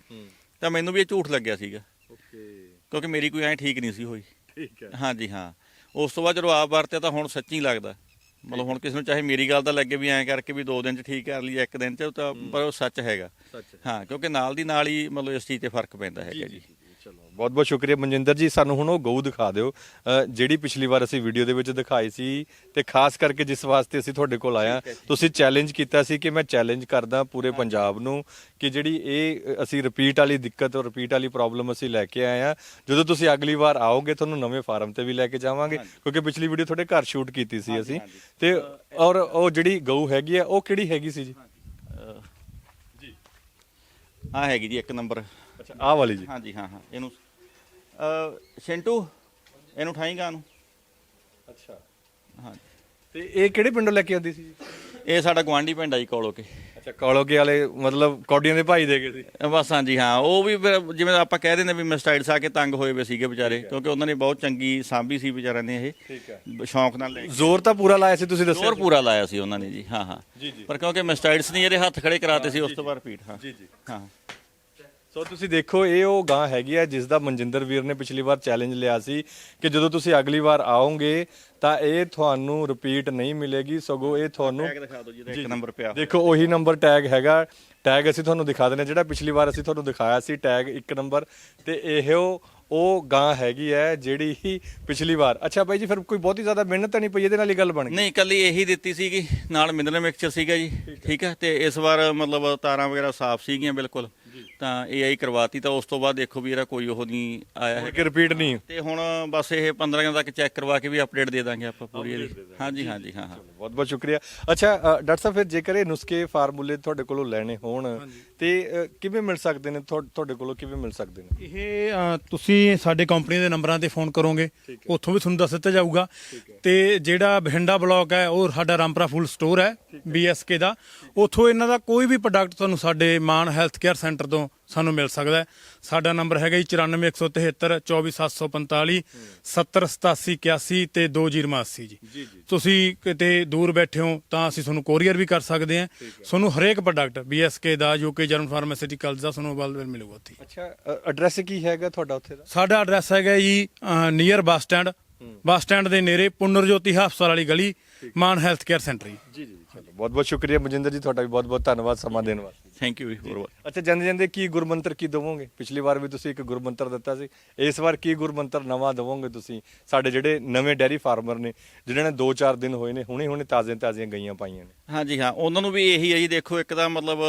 ਤਾਂ ਮੈਨੂੰ ਵੀ ਇਹ ਝੂਠ ਲੱਗਿਆ ਸੀਗਾ। ਓਕੇ। ਕਿਉਂਕਿ ਮੇਰੀ ਕੋਈ ਐ ਠੀਕ ਨਹੀਂ ਸੀ ਹੋਈ। ਠੀਕ ਹੈ। ਹਾਂਜੀ ਹਾਂ। ਉਸ ਤੋਂ ਬਾਅਦ ਜਦੋਂ ਆਪ ਵਰਤਿਆ ਤਾਂ ਹੁਣ ਸੱਚੀ ਲੱਗਦਾ। ਮਤਲਬ ਹੁਣ ਕਿਸੇ ਨੂੰ ਚਾਹੇ ਮੇਰੀ ਗੱਲ ਤਾਂ ਲੱਗੇ ਵੀ ਐਂ ਕਰਕੇ ਵੀ 2 ਦਿਨ ਚ ਠੀਕ ਕਰ ਲਈ ਇੱਕ ਦਿਨ ਚ ਤਾਂ ਪਰ ਉਹ ਸੱਚ ਹੈਗਾ। ਸੱਚ ਹਾਂ। ਕਿਉਂਕਿ ਨਾਲ ਦੀ ਨਾਲ ਹੀ ਮਤਲਬ ਇਸ ਚੀਜ਼ ਤੇ ਫ਼ਰਕ ਪੈਂਦਾ ਹੈਗਾ ਜੀ। ਬਹੁਤ ਬਹੁਤ ਸ਼ੁਕਰੀਆ। ਮਨਜਿੰਦਰ ਜੀ ਸਾਨੂੰ ਹੁਣ ਉਹ ਗਊ ਦਿਖਾ ਦਿਓ। ਅ, ਜਿਹੜੀ ਪਿਛਲੀ ਵਾਰ ਅਸੀਂ ਵੀਡੀਓ ਦੇ ਵਿੱਚ ਦਿਖਾਈ ਸੀ ਤੇ ਖਾਸ ਕਰਕੇ ਜਿਸ ਵਾਸਤੇ ਅਸੀਂ ਤੁਹਾਡੇ ਕੋਲ ਆਇਆ ਤੁਸੀਂ ਚੈਲੰਜ ਕੀਤਾ ਸੀ ਕਿ ਮੈਂ ਚੈਲੰਜ ਕਰਦਾ ਪੂਰੇ ਪੰਜਾਬ ਨੂੰ ਕਿ ਜਿਹੜੀ ਇਹ ਅ, ਅਸੀਂ ਰਿਪੀਟ ਵਾਲੀ ਦਿੱਕਤ ਔਰ ਰਿਪੀਟ ਵਾਲੀ ਪ੍ਰੋਬਲਮ ਅਸੀਂ ਲੈ ਕੇ ਆਏ ਆ ਜਦੋਂ ਤੁਸੀਂ ਅਗਲੀ ਵਾਰ ਆਓਗੇ ਤੁਹਾਨੂੰ ਨਵੇਂ ਫਾਰਮ ਤੇ ਵੀ ਲੈ ਕੇ ਜਾਵਾਂਗੇ ਕਿਉਂਕਿ ਪਿਛਲੀ ਵੀਡੀਓ ਤੁਹਾਡੇ ਘਰ ਸ਼ੂਟ ਕੀਤੀ ਸੀ ਅਸੀਂ। ਤੇ ਔਰ ਉਹ ਜਿਹੜੀ ਗਊ ਹੈਗੀ ਆ ਉਹ ਕਿਹੜੀ ਹੈਗੀ ਸੀ ਜੀ? ਜੀ। ਆ ਹੈਗੀ ਜੀ ਇੱਕ ਨੰਬਰ ਅੱਛਾ ਆਹ ਵਾਲੀ ਜੀ। ਹਾਂਜੀ ਹਾਂ ਹਾਂ ਇਹਨੂੰ ਅ ਸ਼ਿੰਟੂ ਇਹਨੂੰ ਠਾਈਂਗਾ ਨੂੰ। ਅੱਛਾ। ਹਾਂ ਤੇ ਇਹ ਕਿਹੜੇ ਪਿੰਡੋਂ ਲੈ ਕੇ ਆਉਂਦੀ ਸੀ ਜੀ? ਇਹ ਸਾਡਾ ਗਵਾਂਢੀ ਪਿੰਡ ਆ ਜੀ ਕੋਲੋਂ ਕੇ। ਅੱਛਾ ਕੌਲੋਕੇ ਵਾਲੇ ਮਤਲਬ ਕੌਡੀਆਂ ਦੇ ਭਾਈ ਦੇ ਗਏ ਸੀ। ਬਸ ਹਾਂਜੀ ਹਾਂ ਉਹ ਵੀ ਫਿਰ ਜਿਵੇਂ ਆਪਾਂ ਕਹਿ ਦਿੰਦੇ ਵੀ ਮਿਸਟਾਈਡਸ ਆ ਕੇ ਤੰਗ ਹੋਏ ਵੇ ਸੀਗੇ ਵਿਚਾਰੇ ਕਿਉਂਕਿ ਉਹਨਾਂ ਨੇ ਬਹੁਤ ਚੰਗੀ ਸਾਂਭੀ ਸੀ ਵਿਚਾਰਿਆਂ ਨੇ ਇਹ। ਠੀਕ ਹੈ। ਸ਼ੌਂਕ ਨਾਲ ਲੈ ਕੇ। ਜ਼ੋਰ ਤਾਂ ਪੂਰਾ ਲਾਇਆ ਸੀ ਤੁਸੀਂ ਦੱਸਿਆ ਜ਼ੋਰ ਪੂਰਾ ਲਾਇਆ ਸੀ ਉਹਨਾਂ ਨੇ ਜੀ ਹਾਂ ਹਾਂ। ਪਰ ਕਿਉਂਕਿ ਮਿਸਟਾਈਡਸ ਨਹੀਂ ਇਹਦੇ ਹੱਥ ਖੜੇ ਕਰਾਤੇ ਸੀ ਉਸ ਤੋਂ ਬਾਅਦ ਰਿਪੀਟ ਹਾਂ। ਜੀ ਜੀ। ਹਾਂ। ਸੋ ਤੁਸੀਂ ਦੇਖੋ ਇਹ ਉਹ ਗਾਂ ਹੈਗੀ ਆ ਜਿਸ ਦਾ ਮਨਜਿੰਦਰ ਵੀਰ ਨੇ ਪਿਛਲੀ ਵਾਰ ਚੈਲੰਜ ਲਿਆ ਸੀ ਕਿ ਜਦੋਂ ਤੁਸੀਂ ਅਗਲੀ ਵਾਰ ਆਓਗੇ ਤਾਂ ਇਹ ਤੁਹਾਨੂੰ ਰਿਪੀਟ ਨਹੀਂ ਮਿਲੇਗੀ। ਸਗੋਂ ਇਹ ਤੁਹਾਨੂੰ ਟੈਗ ਦਿਖਾ ਦਿਓ ਜੀ ਇੱਕ ਨੰਬਰ ਪਿਆ ਦੇਖੋ ਉਹੀ ਨੰਬਰ ਟੈਗ ਹੈਗਾ। ਟੈਗ ਅਸੀਂ ਤੁਹਾਨੂੰ ਦਿਖਾ ਦਿੰਦੇ ਹਾਂ ਜਿਹੜਾ ਪਿਛਲੀ ਵਾਰ ਅਸੀਂ ਤੁਹਾਨੂੰ ਦਿਖਾਇਆ ਸੀ ਟੈਗ ਇੱਕ ਨੰਬਰ ਤੇ ਇਹੋ ਉਹ ਗਾਂ ਹੈਗੀ ਹੈ ਜਿਹੜੀ ਹੀ ਪਿਛਲੀ ਵਾਰ। ਅੱਛਾ ਬਾਈ ਜੀ ਫਿਰ ਕੋਈ ਬਹੁਤੀ ਜ਼ਿਆਦਾ ਮਿਹਨਤ ਤਾਂ ਨਹੀਂ ਪਈ? ਇਹਦੇ ਨਾਲ ਹੀ ਗੱਲ ਬਣ ਗਈ। ਨਹੀਂ ਕੱਲੀ ਇਹੀ ਦਿੱਤੀ ਸੀਗੀ। ਨਾਲ ਮਿਨਰਲ ਮਿਕਸਚਰ ਸੀਗਾ ਜੀ। ਠੀਕ ਹੈ ਤੇ ਇਸ ਵਾਰ ਮਤਲਬ ਤਾਰਾਂ ਵਗੈਰਾ ਸਾਫ਼ ਸੀਗੀਆਂ ਬਿਲਕੁਲ। ਤਾਂ ਏਆਈ ਕਰਵਾਤੀ ਤਾਂ ਉਸ ਤੋਂ ਬਾਅਦ ਦੇਖੋ ਵੀ ਇਹਦਾ ਕੋਈ ਉਹ ਨਹੀਂ ਆਇਆ ਹੈ ਕਿ ਰਿਪੀਟ ਨਹੀਂ। ਤੇ ਹੁਣ ਬਸ ਇਹ 15 ਦਿਨ ਤੱਕ ਚੈੱਕ ਕਰਵਾ ਕੇ ਵੀ ਅਪਡੇਟ ਦੇ ਦਾਂਗੇ ਆਪਾਂ ਪੂਰੀ ਇਹਦੀ। ਹਾਂਜੀ ਹਾਂਜੀ ਹਾਂ ਹਾਂ। ਬਹੁਤ ਬਹੁਤ ਸ਼ੁਕਰੀਆ। ਅੱਛਾ ਡਾਕਟਰ ਸਾਹਿਬ ਫਿਰ ਜੇਕਰ ਇਹ ਨੁਸਖੇ ਫਾਰਮੂਲੇ ਤੁਹਾਡੇ ਕੋਲੋਂ ਲੈਣੇ ਹੋਣ ਤੇ ਕਿਵੇਂ ਮਿਲ ਸਕਦੇ ਨੇ? ਤੁਹਾ- ਤੁਹਾਡੇ ਕੋਲੋਂ ਕਿਵੇਂ ਮਿਲ ਸਕਦੇ ਨੇ? ਇਹ ਤੁਸੀਂ ਸਾਡੇ ਕੰਪਨੀ ਦੇ ਨੰਬਰਾਂ ਤੇ ਫੋਨ ਕਰੋਗੇ ਉੱਥੋਂ ਵੀ ਤੁਹਾਨੂੰ ਦੱਸ ਦਿੱਤਾ ਜਾਊਗਾ। ਤੇ ਜਿਹੜਾ ਬਠਿੰਡਾ ਬਲਾਕ ਹੈ ਉਹ ਸਾਡਾ ਰਾਮਪੁਰਾ ਫੂਲ ਸਟੋਰ ਹੈ ਬੀਐਸਕੇ ਦਾ। ਉੱਥੋਂ ਇਹਨਾਂ ਦਾ ਕੋਈ ਵੀ ਪ੍ਰੋਡਕਟ ਤੁਹਾਨੂੰ ਸਾਡੇ ਮਾਨ ਹੈਲਥ ਕੇਅਰ ਸੈਂਟਰ ਤੋਂ ਸਾਨੂੰ ਮਿਲ ਸਕਦਾ ਸਾਡਾ ਨੰਬਰ ਹੈਗਾ ਜੀ 94173 24745 708781 ਤੇ 2080 ਜੀ। ਤੁਸੀਂ ਕਿਤੇ ਦੂਰ ਬੈਠੇ ਹੋ ਤਾਂ ਅਸੀਂ ਤੁਹਾਨੂੰ ਕੋਰੀਅਰ ਵੀ ਕਰ ਸਕਦੇ ਹਾਂ। ਤੁਹਾਨੂੰ ਹਰੇਕ ਪ੍ਰੋਡਕਟ ਬੀਐਸਕੇ ਦਾ ਯੂਕੇ ਜਰਮ ਫਾਰਮਾਸਿਊਟੀਕਲਸ ਦਾ ਤੁਹਾਨੂੰ ਅਵੇਲੇਬਲ ਮਿਲੂਗਾ ਉੱਥੇ। ਅੱਛਾ ਐਡਰੈਸ ਕੀ ਹੈਗਾ ਤੁਹਾਡਾ ਉੱਥੇ ਦਾ? ਸਾਡਾ ਐਡਰੈਸ ਹੈਗਾ ਜੀ near bus stand. Bus stand ਦੇ ਨੇੜੇ ਪੁਨਰ ਜੋਤੀ ਹਸਪਤਾਲ ਵਾਲੀ ਗਲੀ। ਮਾਨ ਹੈਲਥ ਕੇਅਰ ਸੈਂਟਰ ਜੀ। ਜੀ ਜੀ ਚਲੋ। ਬਹੁਤ ਬਹੁਤ ਸ਼ੁਕਰੀਆ ਮਨਜਿੰਦਰ ਜੀ ਤੁਹਾਡਾ ਵੀ ਬਹੁਤ ਬਹੁਤ ਧੰਨਵਾਦ ਸਮਾਂ ਦੇਣ ਵਾਸਤੇ। ਥੈਂਕ ਯੂ ਜੀ। ਹੋਰ ਅੱਛਾ ਜਾਂਦੇ ਜਾਂਦੇ ਕੀ ਗੁਰਮੰਤਰ ਕੀ ਦਵੋਗੇ? ਪਿਛਲੀ ਵਾਰ ਵੀ ਤੁਸੀਂ ਇੱਕ ਗੁਰਮੰਤਰ ਦਿੱਤਾ ਸੀ। ਇਸ ਵਾਰ ਕੀ ਗੁਰਮੰਤਰ ਨਵਾਂ ਦਵੋਗੇ ਤੁਸੀਂ? ਸਾਡੇ ਜਿਹੜੇ ਨਵੇਂ ਡੈਰੀ ਫਾਰਮਰ ਨੇ ਜਿਨ੍ਹਾਂ ਨੇ 2-4 ਦਿਨ ਹੋਏ ਨੇ ਹੁਣੇ ਹੁਣੇ ਤਾਜ਼ੀਆਂ ਤਾਜ਼ੀਆਂ ਗਈਆਂ ਪਾਈਆਂ ਨੇ। ਹਾਂਜੀ ਹਾਂ ਉਹਨਾਂ ਨੂੰ ਵੀ ਇਹੀ ਹੈ ਜੀ ਦੇਖੋ ਇੱਕ ਤਾਂ ਮਤਲਬ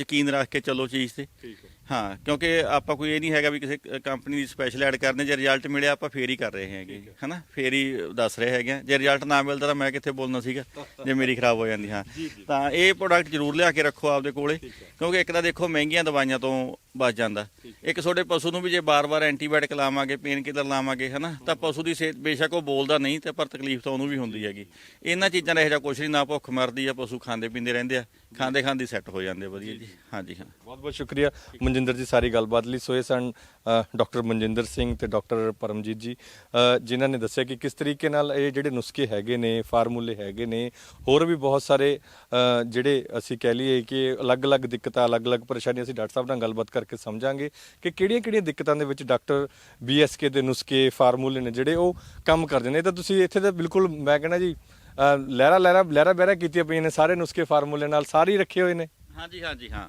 ਯਕੀਨ ਰੱਖ ਕੇ ਚੱਲੋ ਚੀਜ਼ ਤੇ। ਠੀਕ ਹੈ। ਹਾਂ ਕਿਉਂਕਿ ਆਪਾਂ ਕੋਈ ਇਹ ਨਹੀਂ ਹੈਗਾ ਵੀ ਕਿਸੇ ਕੰਪਨੀ ਦੀ ਸਪੈਸ਼ਲ ਐਡ ਕਰਨੇ ਜੇ ਰਿਜ਼ਲਟ ਮਿਲਿਆ ਆਪਾਂ ਫੇਰ ਹੀ ਕਰ ਰਹੇ ਹੈਗੇ ਹਨਾ? ਫੇਰ ਹੀ ਦੱਸ ਰਹੇ ਹੈਗੇ। ਜੇ ਰਿਜ਼ਲਟ ਨਾ ਮਿਲਦਾ ਤਾਂ ਮੈਂ ਕਿੱਥੇ ਬੋਲਣਾ ਸੀਗਾ ਜੇ ਮੇਰੀ ਖਰਾਬ ਹੋ ਜਾਂਦੀ ਹਾਂ। ਤਾਂ ਇਹ ਪ੍ਰੋਡਕਟ ਜ਼ਰੂਰ ਲਿਆ ਕੇ ਰੱਖੋ ਆਪਦੇ ਕੋਲੇ ਕਿਉਂਕਿ ਇੱਕ ਤਾਂ ਦੇਖੋ ਮਹਿੰਗੀਆਂ ਦਵਾਈਆਂ ਤੋਂ ਬਚ ਜਾਂਦਾ। ਇੱਕ ਤੁਹਾਡੇ ਪਸ਼ੂ ਨੂੰ ਵੀ ਜੇ ਬਾਰ-ਬਾਰ ਐਂਟੀਬਾਇਓਟਿਕ ਲਾਵਾਂਗੇ ਪੇਨ ਕਿਲਰ ਲਾਵਾਂਗੇ ਹਨਾ? ਤਾਂ ਪਸ਼ੂ ਦੀ ਸਿਹਤ ਬੇਸ਼ੱਕ ਉਹ ਬੋਲਦਾ ਨਹੀਂ ਤੇ ਪਰ ਤਕਲੀਫ ਤਾਂ ਉਹਨੂੰ ਵੀ ਹੁੰਦੀ ਹੈਗੀ। ਇਹਨਾਂ ਚੀਜ਼ਾਂ ਦਾ ਇਹੋ ਜਿਹਾ ਕੁਛ ਨਹੀਂ ਨਾ ਭੁੱਖ ਮਰਦੀ ਆ ਪਸ਼ੂ ਖਾਂਦੇ ਪੀਂਦੇ ਰਹਿੰਦੇ ਆ। ਖਾਂਦੇ ਖਾਂਦੇ ਸੈੱਟ ਹੋ ਜਾਂਦੇ ਵਧੀਆ ਜੀ। ਹਾਂਜੀ ਹਾਂ। ਬਹੁਤ ਬਹੁਤ ਸ਼ੁਕਰੀਆ। ਮਨਜਿੰਦਰ ਜੀ ਸਾਰੀ ਗੱਲਬਾਤ ਲਈ। ਸੋ ਇਹ ਸਨ ਡਾਕਟਰ ਮਨਜਿੰਦਰ ਸਿੰਘ ਤੇ ਡਾਕਟਰ ਪਰਮਜੀਤ ਜੀ ਜਿਨ੍ਹਾਂ ਨੇ ਦੱਸਿਆ ਕਿ ਕਿਸ ਤਰੀਕੇ ਨਾਲ ਇਹ ਜਿਹੜੇ ਨੁਸਖੇ ਹੈਗੇ ਨੇ ਫਾਰਮੂਲੇ ਹੈਗੇ ਨੇ ਹੋਰ ਵੀ ਬਹੁਤ ਸਾਰੇ ਜਿਹੜੇ ਅਸੀਂ ਕਹਿ ਲਈਏ ਕਿ ਅਲੱਗ-ਅਲੱਗ ਦਿੱਕਤਾਂ ਅਲੱਗ-ਅਲੱਗ ਪਰੇਸ਼ਾਨੀਆਂ ਅਸੀਂ ਡਾਕਟਰ ਸਾਹਿਬ ਨਾਲ ਗੱਲਬਾਤ ਕਰਕੇ ਸਮਝਾਂਗੇ ਕਿ ਕਿਹੜੀਆਂ-ਕਿਹੜੀਆਂ ਦਿੱਕਤਾਂ ਦੇ ਵਿੱਚ ਡਾਕਟਰ ਬੀਐਸਕੇ ਦੇ ਨੁਸਖੇ ਫਾਰਮੂਲੇ ਨੇ ਜਿਹੜੇ ਉਹ ਕੰਮ ਕਰਦੇ ਨੇ। ਇਹ ਤਾਂ ਤੁਸੀਂ ਇੱਥੇ ਤਾਂ ਬਿਲਕੁਲ ਮੈਂ ਕਹਿੰਦਾ ਜੀ ਲਹਿਰਾ ਲਹਿਰਾ ਲਹਿਰਾ ਬਹਿਰਾ ਕੀਤੀਆਂ ਪਈਆਂ ਨੇ ਸਾਰੇ ਨੁਸਖੇ ਫਾਰਮੂਲੇ ਨਾਲ ਸਾਰੇ ਹੀ ਰੱਖੇ ਹੋਏ ਨੇ। ਹਾਂਜੀ ਹਾਂਜੀ ਹਾਂ।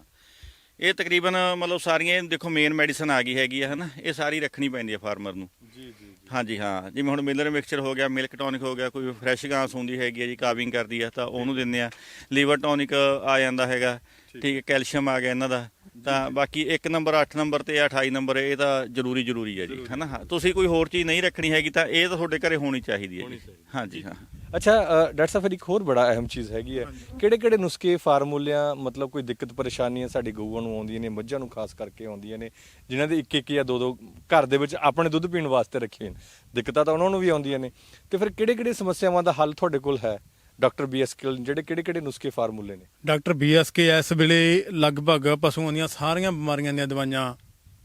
ਇਹ ਤਕਰੀਬਨ ਮਤਲਬ ਸਾਰੀਆਂ ਇਹ ਦੇਖੋ ਮੇਨ ਮੈਡੀਸਨ ਆ ਗਈ ਹੈਗੀ ਆ ਹਨਾ? ਇਹ ਸਾਰੀ ਰੱਖਣੀ ਪੈਂਦੀ ਹੈ ਫਾਰਮਰ ਨੂੰ। ਜੀ ਜੀ ਹਾਂਜੀ ਹਾਂ। ਜਿਵੇਂ ਹੁਣ ਮਿਲਰ ਮਿਕਸਚਰ ਹੋ ਗਿਆ ਮਿਲਕ ਟੌਨਿਕ ਹੋ ਗਿਆ ਕੋਈ ਫਰੈਸ਼ ਗਾਂਸ ਹੁੰਦੀ ਹੈਗੀ ਹੈ ਜੀ ਕਾਵਿੰਗ ਕਰਦੀ ਆ ਤਾਂ ਉਹਨੂੰ ਦਿੰਦੇ ਆ। ਲੀਵਰ ਟੌਨਿਕ ਆ ਜਾਂਦਾ ਹੈਗਾ ਠੀਕ। ਹੈ ਕੈਲਸ਼ੀਅਮ ਆ ਗਿਆ ਇਹਨਾਂ ਦਾ। ਤਾਂ ਬਾਕੀ 1 ਨੰਬਰ 8 ਨੰਬਰ ਤੇ 28 ਨੰਬਰ ਇਹ ਤਾਂ ਜ਼ਰੂਰੀ ਜ਼ਰੂਰੀ ਹੈ ਜੀ ਹਨਾ? ਹਾਂ ਤੁਸੀਂ ਕੋਈ ਹੋਰ ਚੀਜ਼ ਨਹੀਂ ਰੱਖਣੀ ਹੈਗੀ ਤਾਂ ਇਹ ਤਾਂ ਤੁਹਾਡੇ ਘਰੇ ਹੋਣੀ ਚਾਹੀਦੀ ਹੈ ਜੀ। ਹਾਂਜੀ ਹਾਂ। ਅੱਛਾ ਅ, ਡਾਕਟਰ ਸਾਹਿਬ ਫਿਰ ਇੱਕ ਹੋਰ ਬੜਾ ਅਹਿਮ ਚੀਜ਼ ਹੈਗੀ ਹੈ। ਕਿਹੜੇ ਕਿਹੜੇ ਨੁਸਖੇ ਫਾਰਮੂਲਿਆਂ ਮਤਲਬ ਕੋਈ ਦਿੱਕਤ ਪਰੇਸ਼ਾਨੀਆਂ ਸਾਡੀ ਗਊਆਂ ਨੂੰ ਆਉਂਦੀਆਂ ਨੇ ਮੱਝਾਂ ਨੂੰ ਖਾਸ ਕਰਕੇ ਆਉਂਦੀਆਂ ਨੇ ਜਿਨ੍ਹਾਂ ਦੇ ਇੱਕ ਇੱਕ ਜਾਂ ਦੋ ਦੋ ਘਰ ਦੇ ਵਿੱਚ ਆਪਣੇ ਦੁੱਧ ਪੀਣ ਵਾਸਤੇ ਰੱਖੇ ਹੋਏ ਨੇ? ਦਿੱਕਤਾਂ ਤਾਂ ਉਹਨਾਂ ਨੂੰ ਵੀ ਆਉਂਦੀਆਂ ਨੇ। ਤੇ ਫਿਰ ਕਿਹੜੇ ਕਿਹੜੇ ਸਮੱਸਿਆਵਾਂ ਦਾ ਹੱਲ ਤੁਹਾਡੇ ਕੋਲ ਹੈ ਡਾਕਟਰ ਬੀਐਸਕੇ ਜਿਹੜੇ ਕਿਹੜੇ ਕਿਹੜੇ ਨੁਸਖੇ ਫਾਰਮੂਲੇ ਨੇ? ਡਾਕਟਰ ਬੀਐਸਕੇ ਇਸ ਵੇਲੇ ਲਗਭਗ ਪਸ਼ੂਆਂ ਦੀਆਂ ਸਾਰੀਆਂ ਬਿਮਾਰੀਆਂ ਦੀਆਂ ਦਵਾਈਆਂ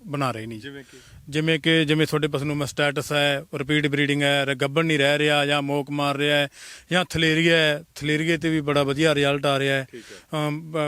ਬਣਾ ਰਹੇ ਨੇ ਜੀ ਜਿਵੇਂ ਕਿ? ਜਿਵੇਂ ਕਿ ਜਿਵੇਂ ਤੁਹਾਡੇ ਪਸ਼ੂ ਨੂੰ ਮਸਟੈਟਸ ਹੈ ਰਿਪੀਟ ਬਰੀਡਿੰਗ ਹੈ ਗੱਭਣ ਨਹੀਂ ਰਹਿ ਰਿਹਾ ਜਾਂ ਮੋਕ ਮਾਰ ਰਿਹਾ ਹੈ ਜਾਂ ਥਲੇਰੀਆ ਹੈ ਥਲੇਰੀਏ ਤੇ ਵੀ ਬੜਾ ਵਧੀਆ ਰਿਜ਼ਲਟ ਆ ਰਿਹਾ ਹੈ।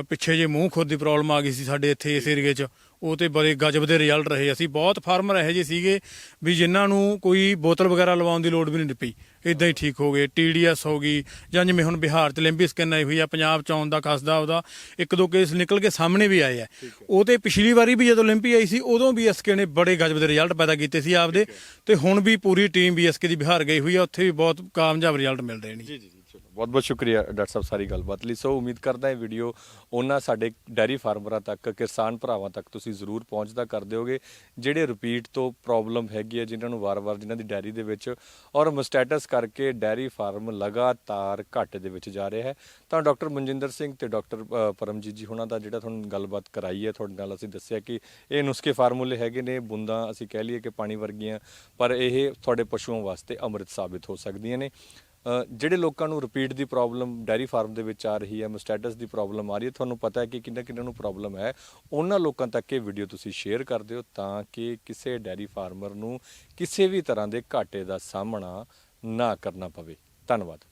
ਪਿੱਛੇ ਜੇ ਮੂੰਹ ਖੁਰ ਦੀ ਪ੍ਰੋਬਲਮ ਆ ਗਈ ਸੀ ਸਾਡੇ ਇੱਥੇ ਇਸ ਏਰੀਏ 'ਚ ਉਹ ਤੇ ਬੜੇ ਗਜਬ ਦੇ ਰਿਜ਼ਲਟ ਰਹੇ। ਅਸੀਂ ਬਹੁਤ ਫਾਰਮਰ ਇਹੋ ਜਿਹੇ ਸੀਗੇ ਵੀ ਜਿਨ੍ਹਾਂ ਨੂੰ ਕੋਈ ਬੋਤਲ ਵਗੈਰਾ ਲਵਾਉਣ ਦੀ ਲੋੜ ਵੀ ਨਹੀਂ ਪਈ। ਇਦਾਂ ਹੀ ਠੀਕ ਹੋ ਗਏ ਟੀਡੀਐਸ ਹੋ ਗਈ ਜਾਂ ਜਿਵੇਂ ਹੁਣ ਬਿਹਾਰ 'ਚ ਲਿੰਬੀ ਸਕਿਨ ਆਈ ਹੋਈ ਆ ਪੰਜਾਬ 'ਚ ਆਉਣ ਦਾ ਖਸਦਾ ਉਹਦਾ ਇੱਕ ਦੋ ਕੇਸ ਨਿਕਲ ਕੇ ਸਾਹਮਣੇ ਵੀ ਆਏ ਆ। ਉਹ ਤੇ ਪਿਛਲੀ ਵਾਰੀ ਵੀ ਜਦੋਂ ਲਿੰਬੀ ਆਈ ਸੀ ਉਦੋਂ ਵੀ ਐਸਕੇ ਨੇ ਬੜੇ ਗਜਬ ਦੇ ਰਿਜ਼ਲਟ ਪੈਦਾ ਕੀਤੇ ਸੀ ਆਪਦੇ ਤੇ ਹੁਣ ਵੀ ਪੂਰੀ ਟੀਮ ਵੀ ਐਸਕੇ ਦੀ ਬਿਹਾਰ ਗਈ ਹੋਈ ਆ ਉੱਥੇ ਵੀ ਬਹੁਤ ਕਾਮਯਾਬ ਰਿਜ਼ਲਟ ਮਿਲ ਰਹੇ ਨੇ ਜੀ ਜੀ। ਬਹੁਤ ਬਹੁਤ ਸ਼ੁਕਰੀਆ ਡਾਕਟਰ ਸਾਹਿਬ ਸਾਰੀ ਗੱਲਬਾਤ ਲਈ। ਸੋ ਉਮੀਦ ਕਰਦਾ ਇਹ ਵੀਡੀਓ ਉਹਨਾਂ ਸਾਡੇ ਡੈਰੀ ਫਾਰਮਰਾਂ ਤੱਕ, ਕਿਸਾਨ ਭਰਾਵਾਂ ਤੱਕ ਤੁਸੀਂ ਜ਼ਰੂਰ ਪਹੁੰਚਦਾ ਕਰ ਦਿਓਗੇ, ਜਿਹੜੇ ਰਿਪੀਟ ਤੋਂ ਪ੍ਰੋਬਲਮ ਹੈਗੀ ਹੈ, ਜਿਨ੍ਹਾਂ ਨੂੰ ਵਾਰ-ਵਾਰ ਜਿਨ੍ਹਾਂ ਦੀ ਡੈਰੀ ਦੇ ਵਿੱਚ ਔਰ ਮਸਟੈਟਸ ਕਰਕੇ ਡੈਰੀ ਫਾਰਮ ਲਗਾਤਾਰ ਘਾਟੇ ਦੇ ਵਿੱਚ ਜਾ ਰਿਹਾ ਹੈ। ਤਾਂ ਡਾਕਟਰ ਮਨਜਿੰਦਰ ਸਿੰਘ ਤੇ ਡਾਕਟਰ ਪਰਮਜੀਤ ਜੀ ਹੁਣਾਂ ਦਾ ਜਿਹੜਾ ਤੁਹਾਨੂੰ ਗੱਲਬਾਤ ਕਰਾਈ ਹੈ, ਤੁਹਾਡੇ ਨਾਲ ਅਸੀਂ ਦੱਸਿਆ ਕਿ ਇਹ ਨੁਸਖੇ ਫਾਰਮੂਲੇ ਹੈਗੇ ਨੇ, ਬੂੰਦਾਂ ਅਸੀਂ ਕਹਿ ਲਈਏ ਕਿ ਪਾਣੀ ਵਰਗੀਆਂ, ਪਰ ਇਹ ਤੁਹਾਡੇ ਪਸ਼ੂਆਂ ਵਾਸਤੇ ਅੰਮ੍ਰਿਤ ਸਾਬਿਤ ਹੋ ਸਕਦੀਆਂ ਨੇ। ਜਿਹੜੇ ਲੋਕਾਂ ਨੂੰ ਰਿਪੀਟ ਦੀ ਪ੍ਰੋਬਲਮ ਡੈਰੀ ਫਾਰਮ ਦੇ ਵਿੱਚ ਆ ਰਹੀ ਹੈ ਮਸਟੈਟਸ ਦੀ ਪ੍ਰੋਬਲਮ ਆ ਰਹੀ ਹੈ, ਤੁਹਾਨੂੰ ਪਤਾ ਹੈ ਕਿ ਕਿੰਨਾ ਕਿੰਨਾ ਨੂੰ ਪ੍ਰੋਬਲਮ ਹੈ। ਉਹਨਾਂ ਲੋਕਾਂ ਤੱਕ ਇਹ ਵੀਡੀਓ ਤੁਸੀਂ ਸ਼ੇਅਰ ਕਰ ਦਿਓ ਤਾਂ ਕਿ ਕਿਸੇ ਡੈਰੀ ਫਾਰਮਰ ਨੂੰ ਕਿਸੇ ਵੀ ਤਰ੍ਹਾਂ ਦੇ ਘਾਟੇ ਦਾ ਸਾਹਮਣਾ ਨਾ ਕਰਨਾ ਪਵੇ। ਧੰਨਵਾਦ।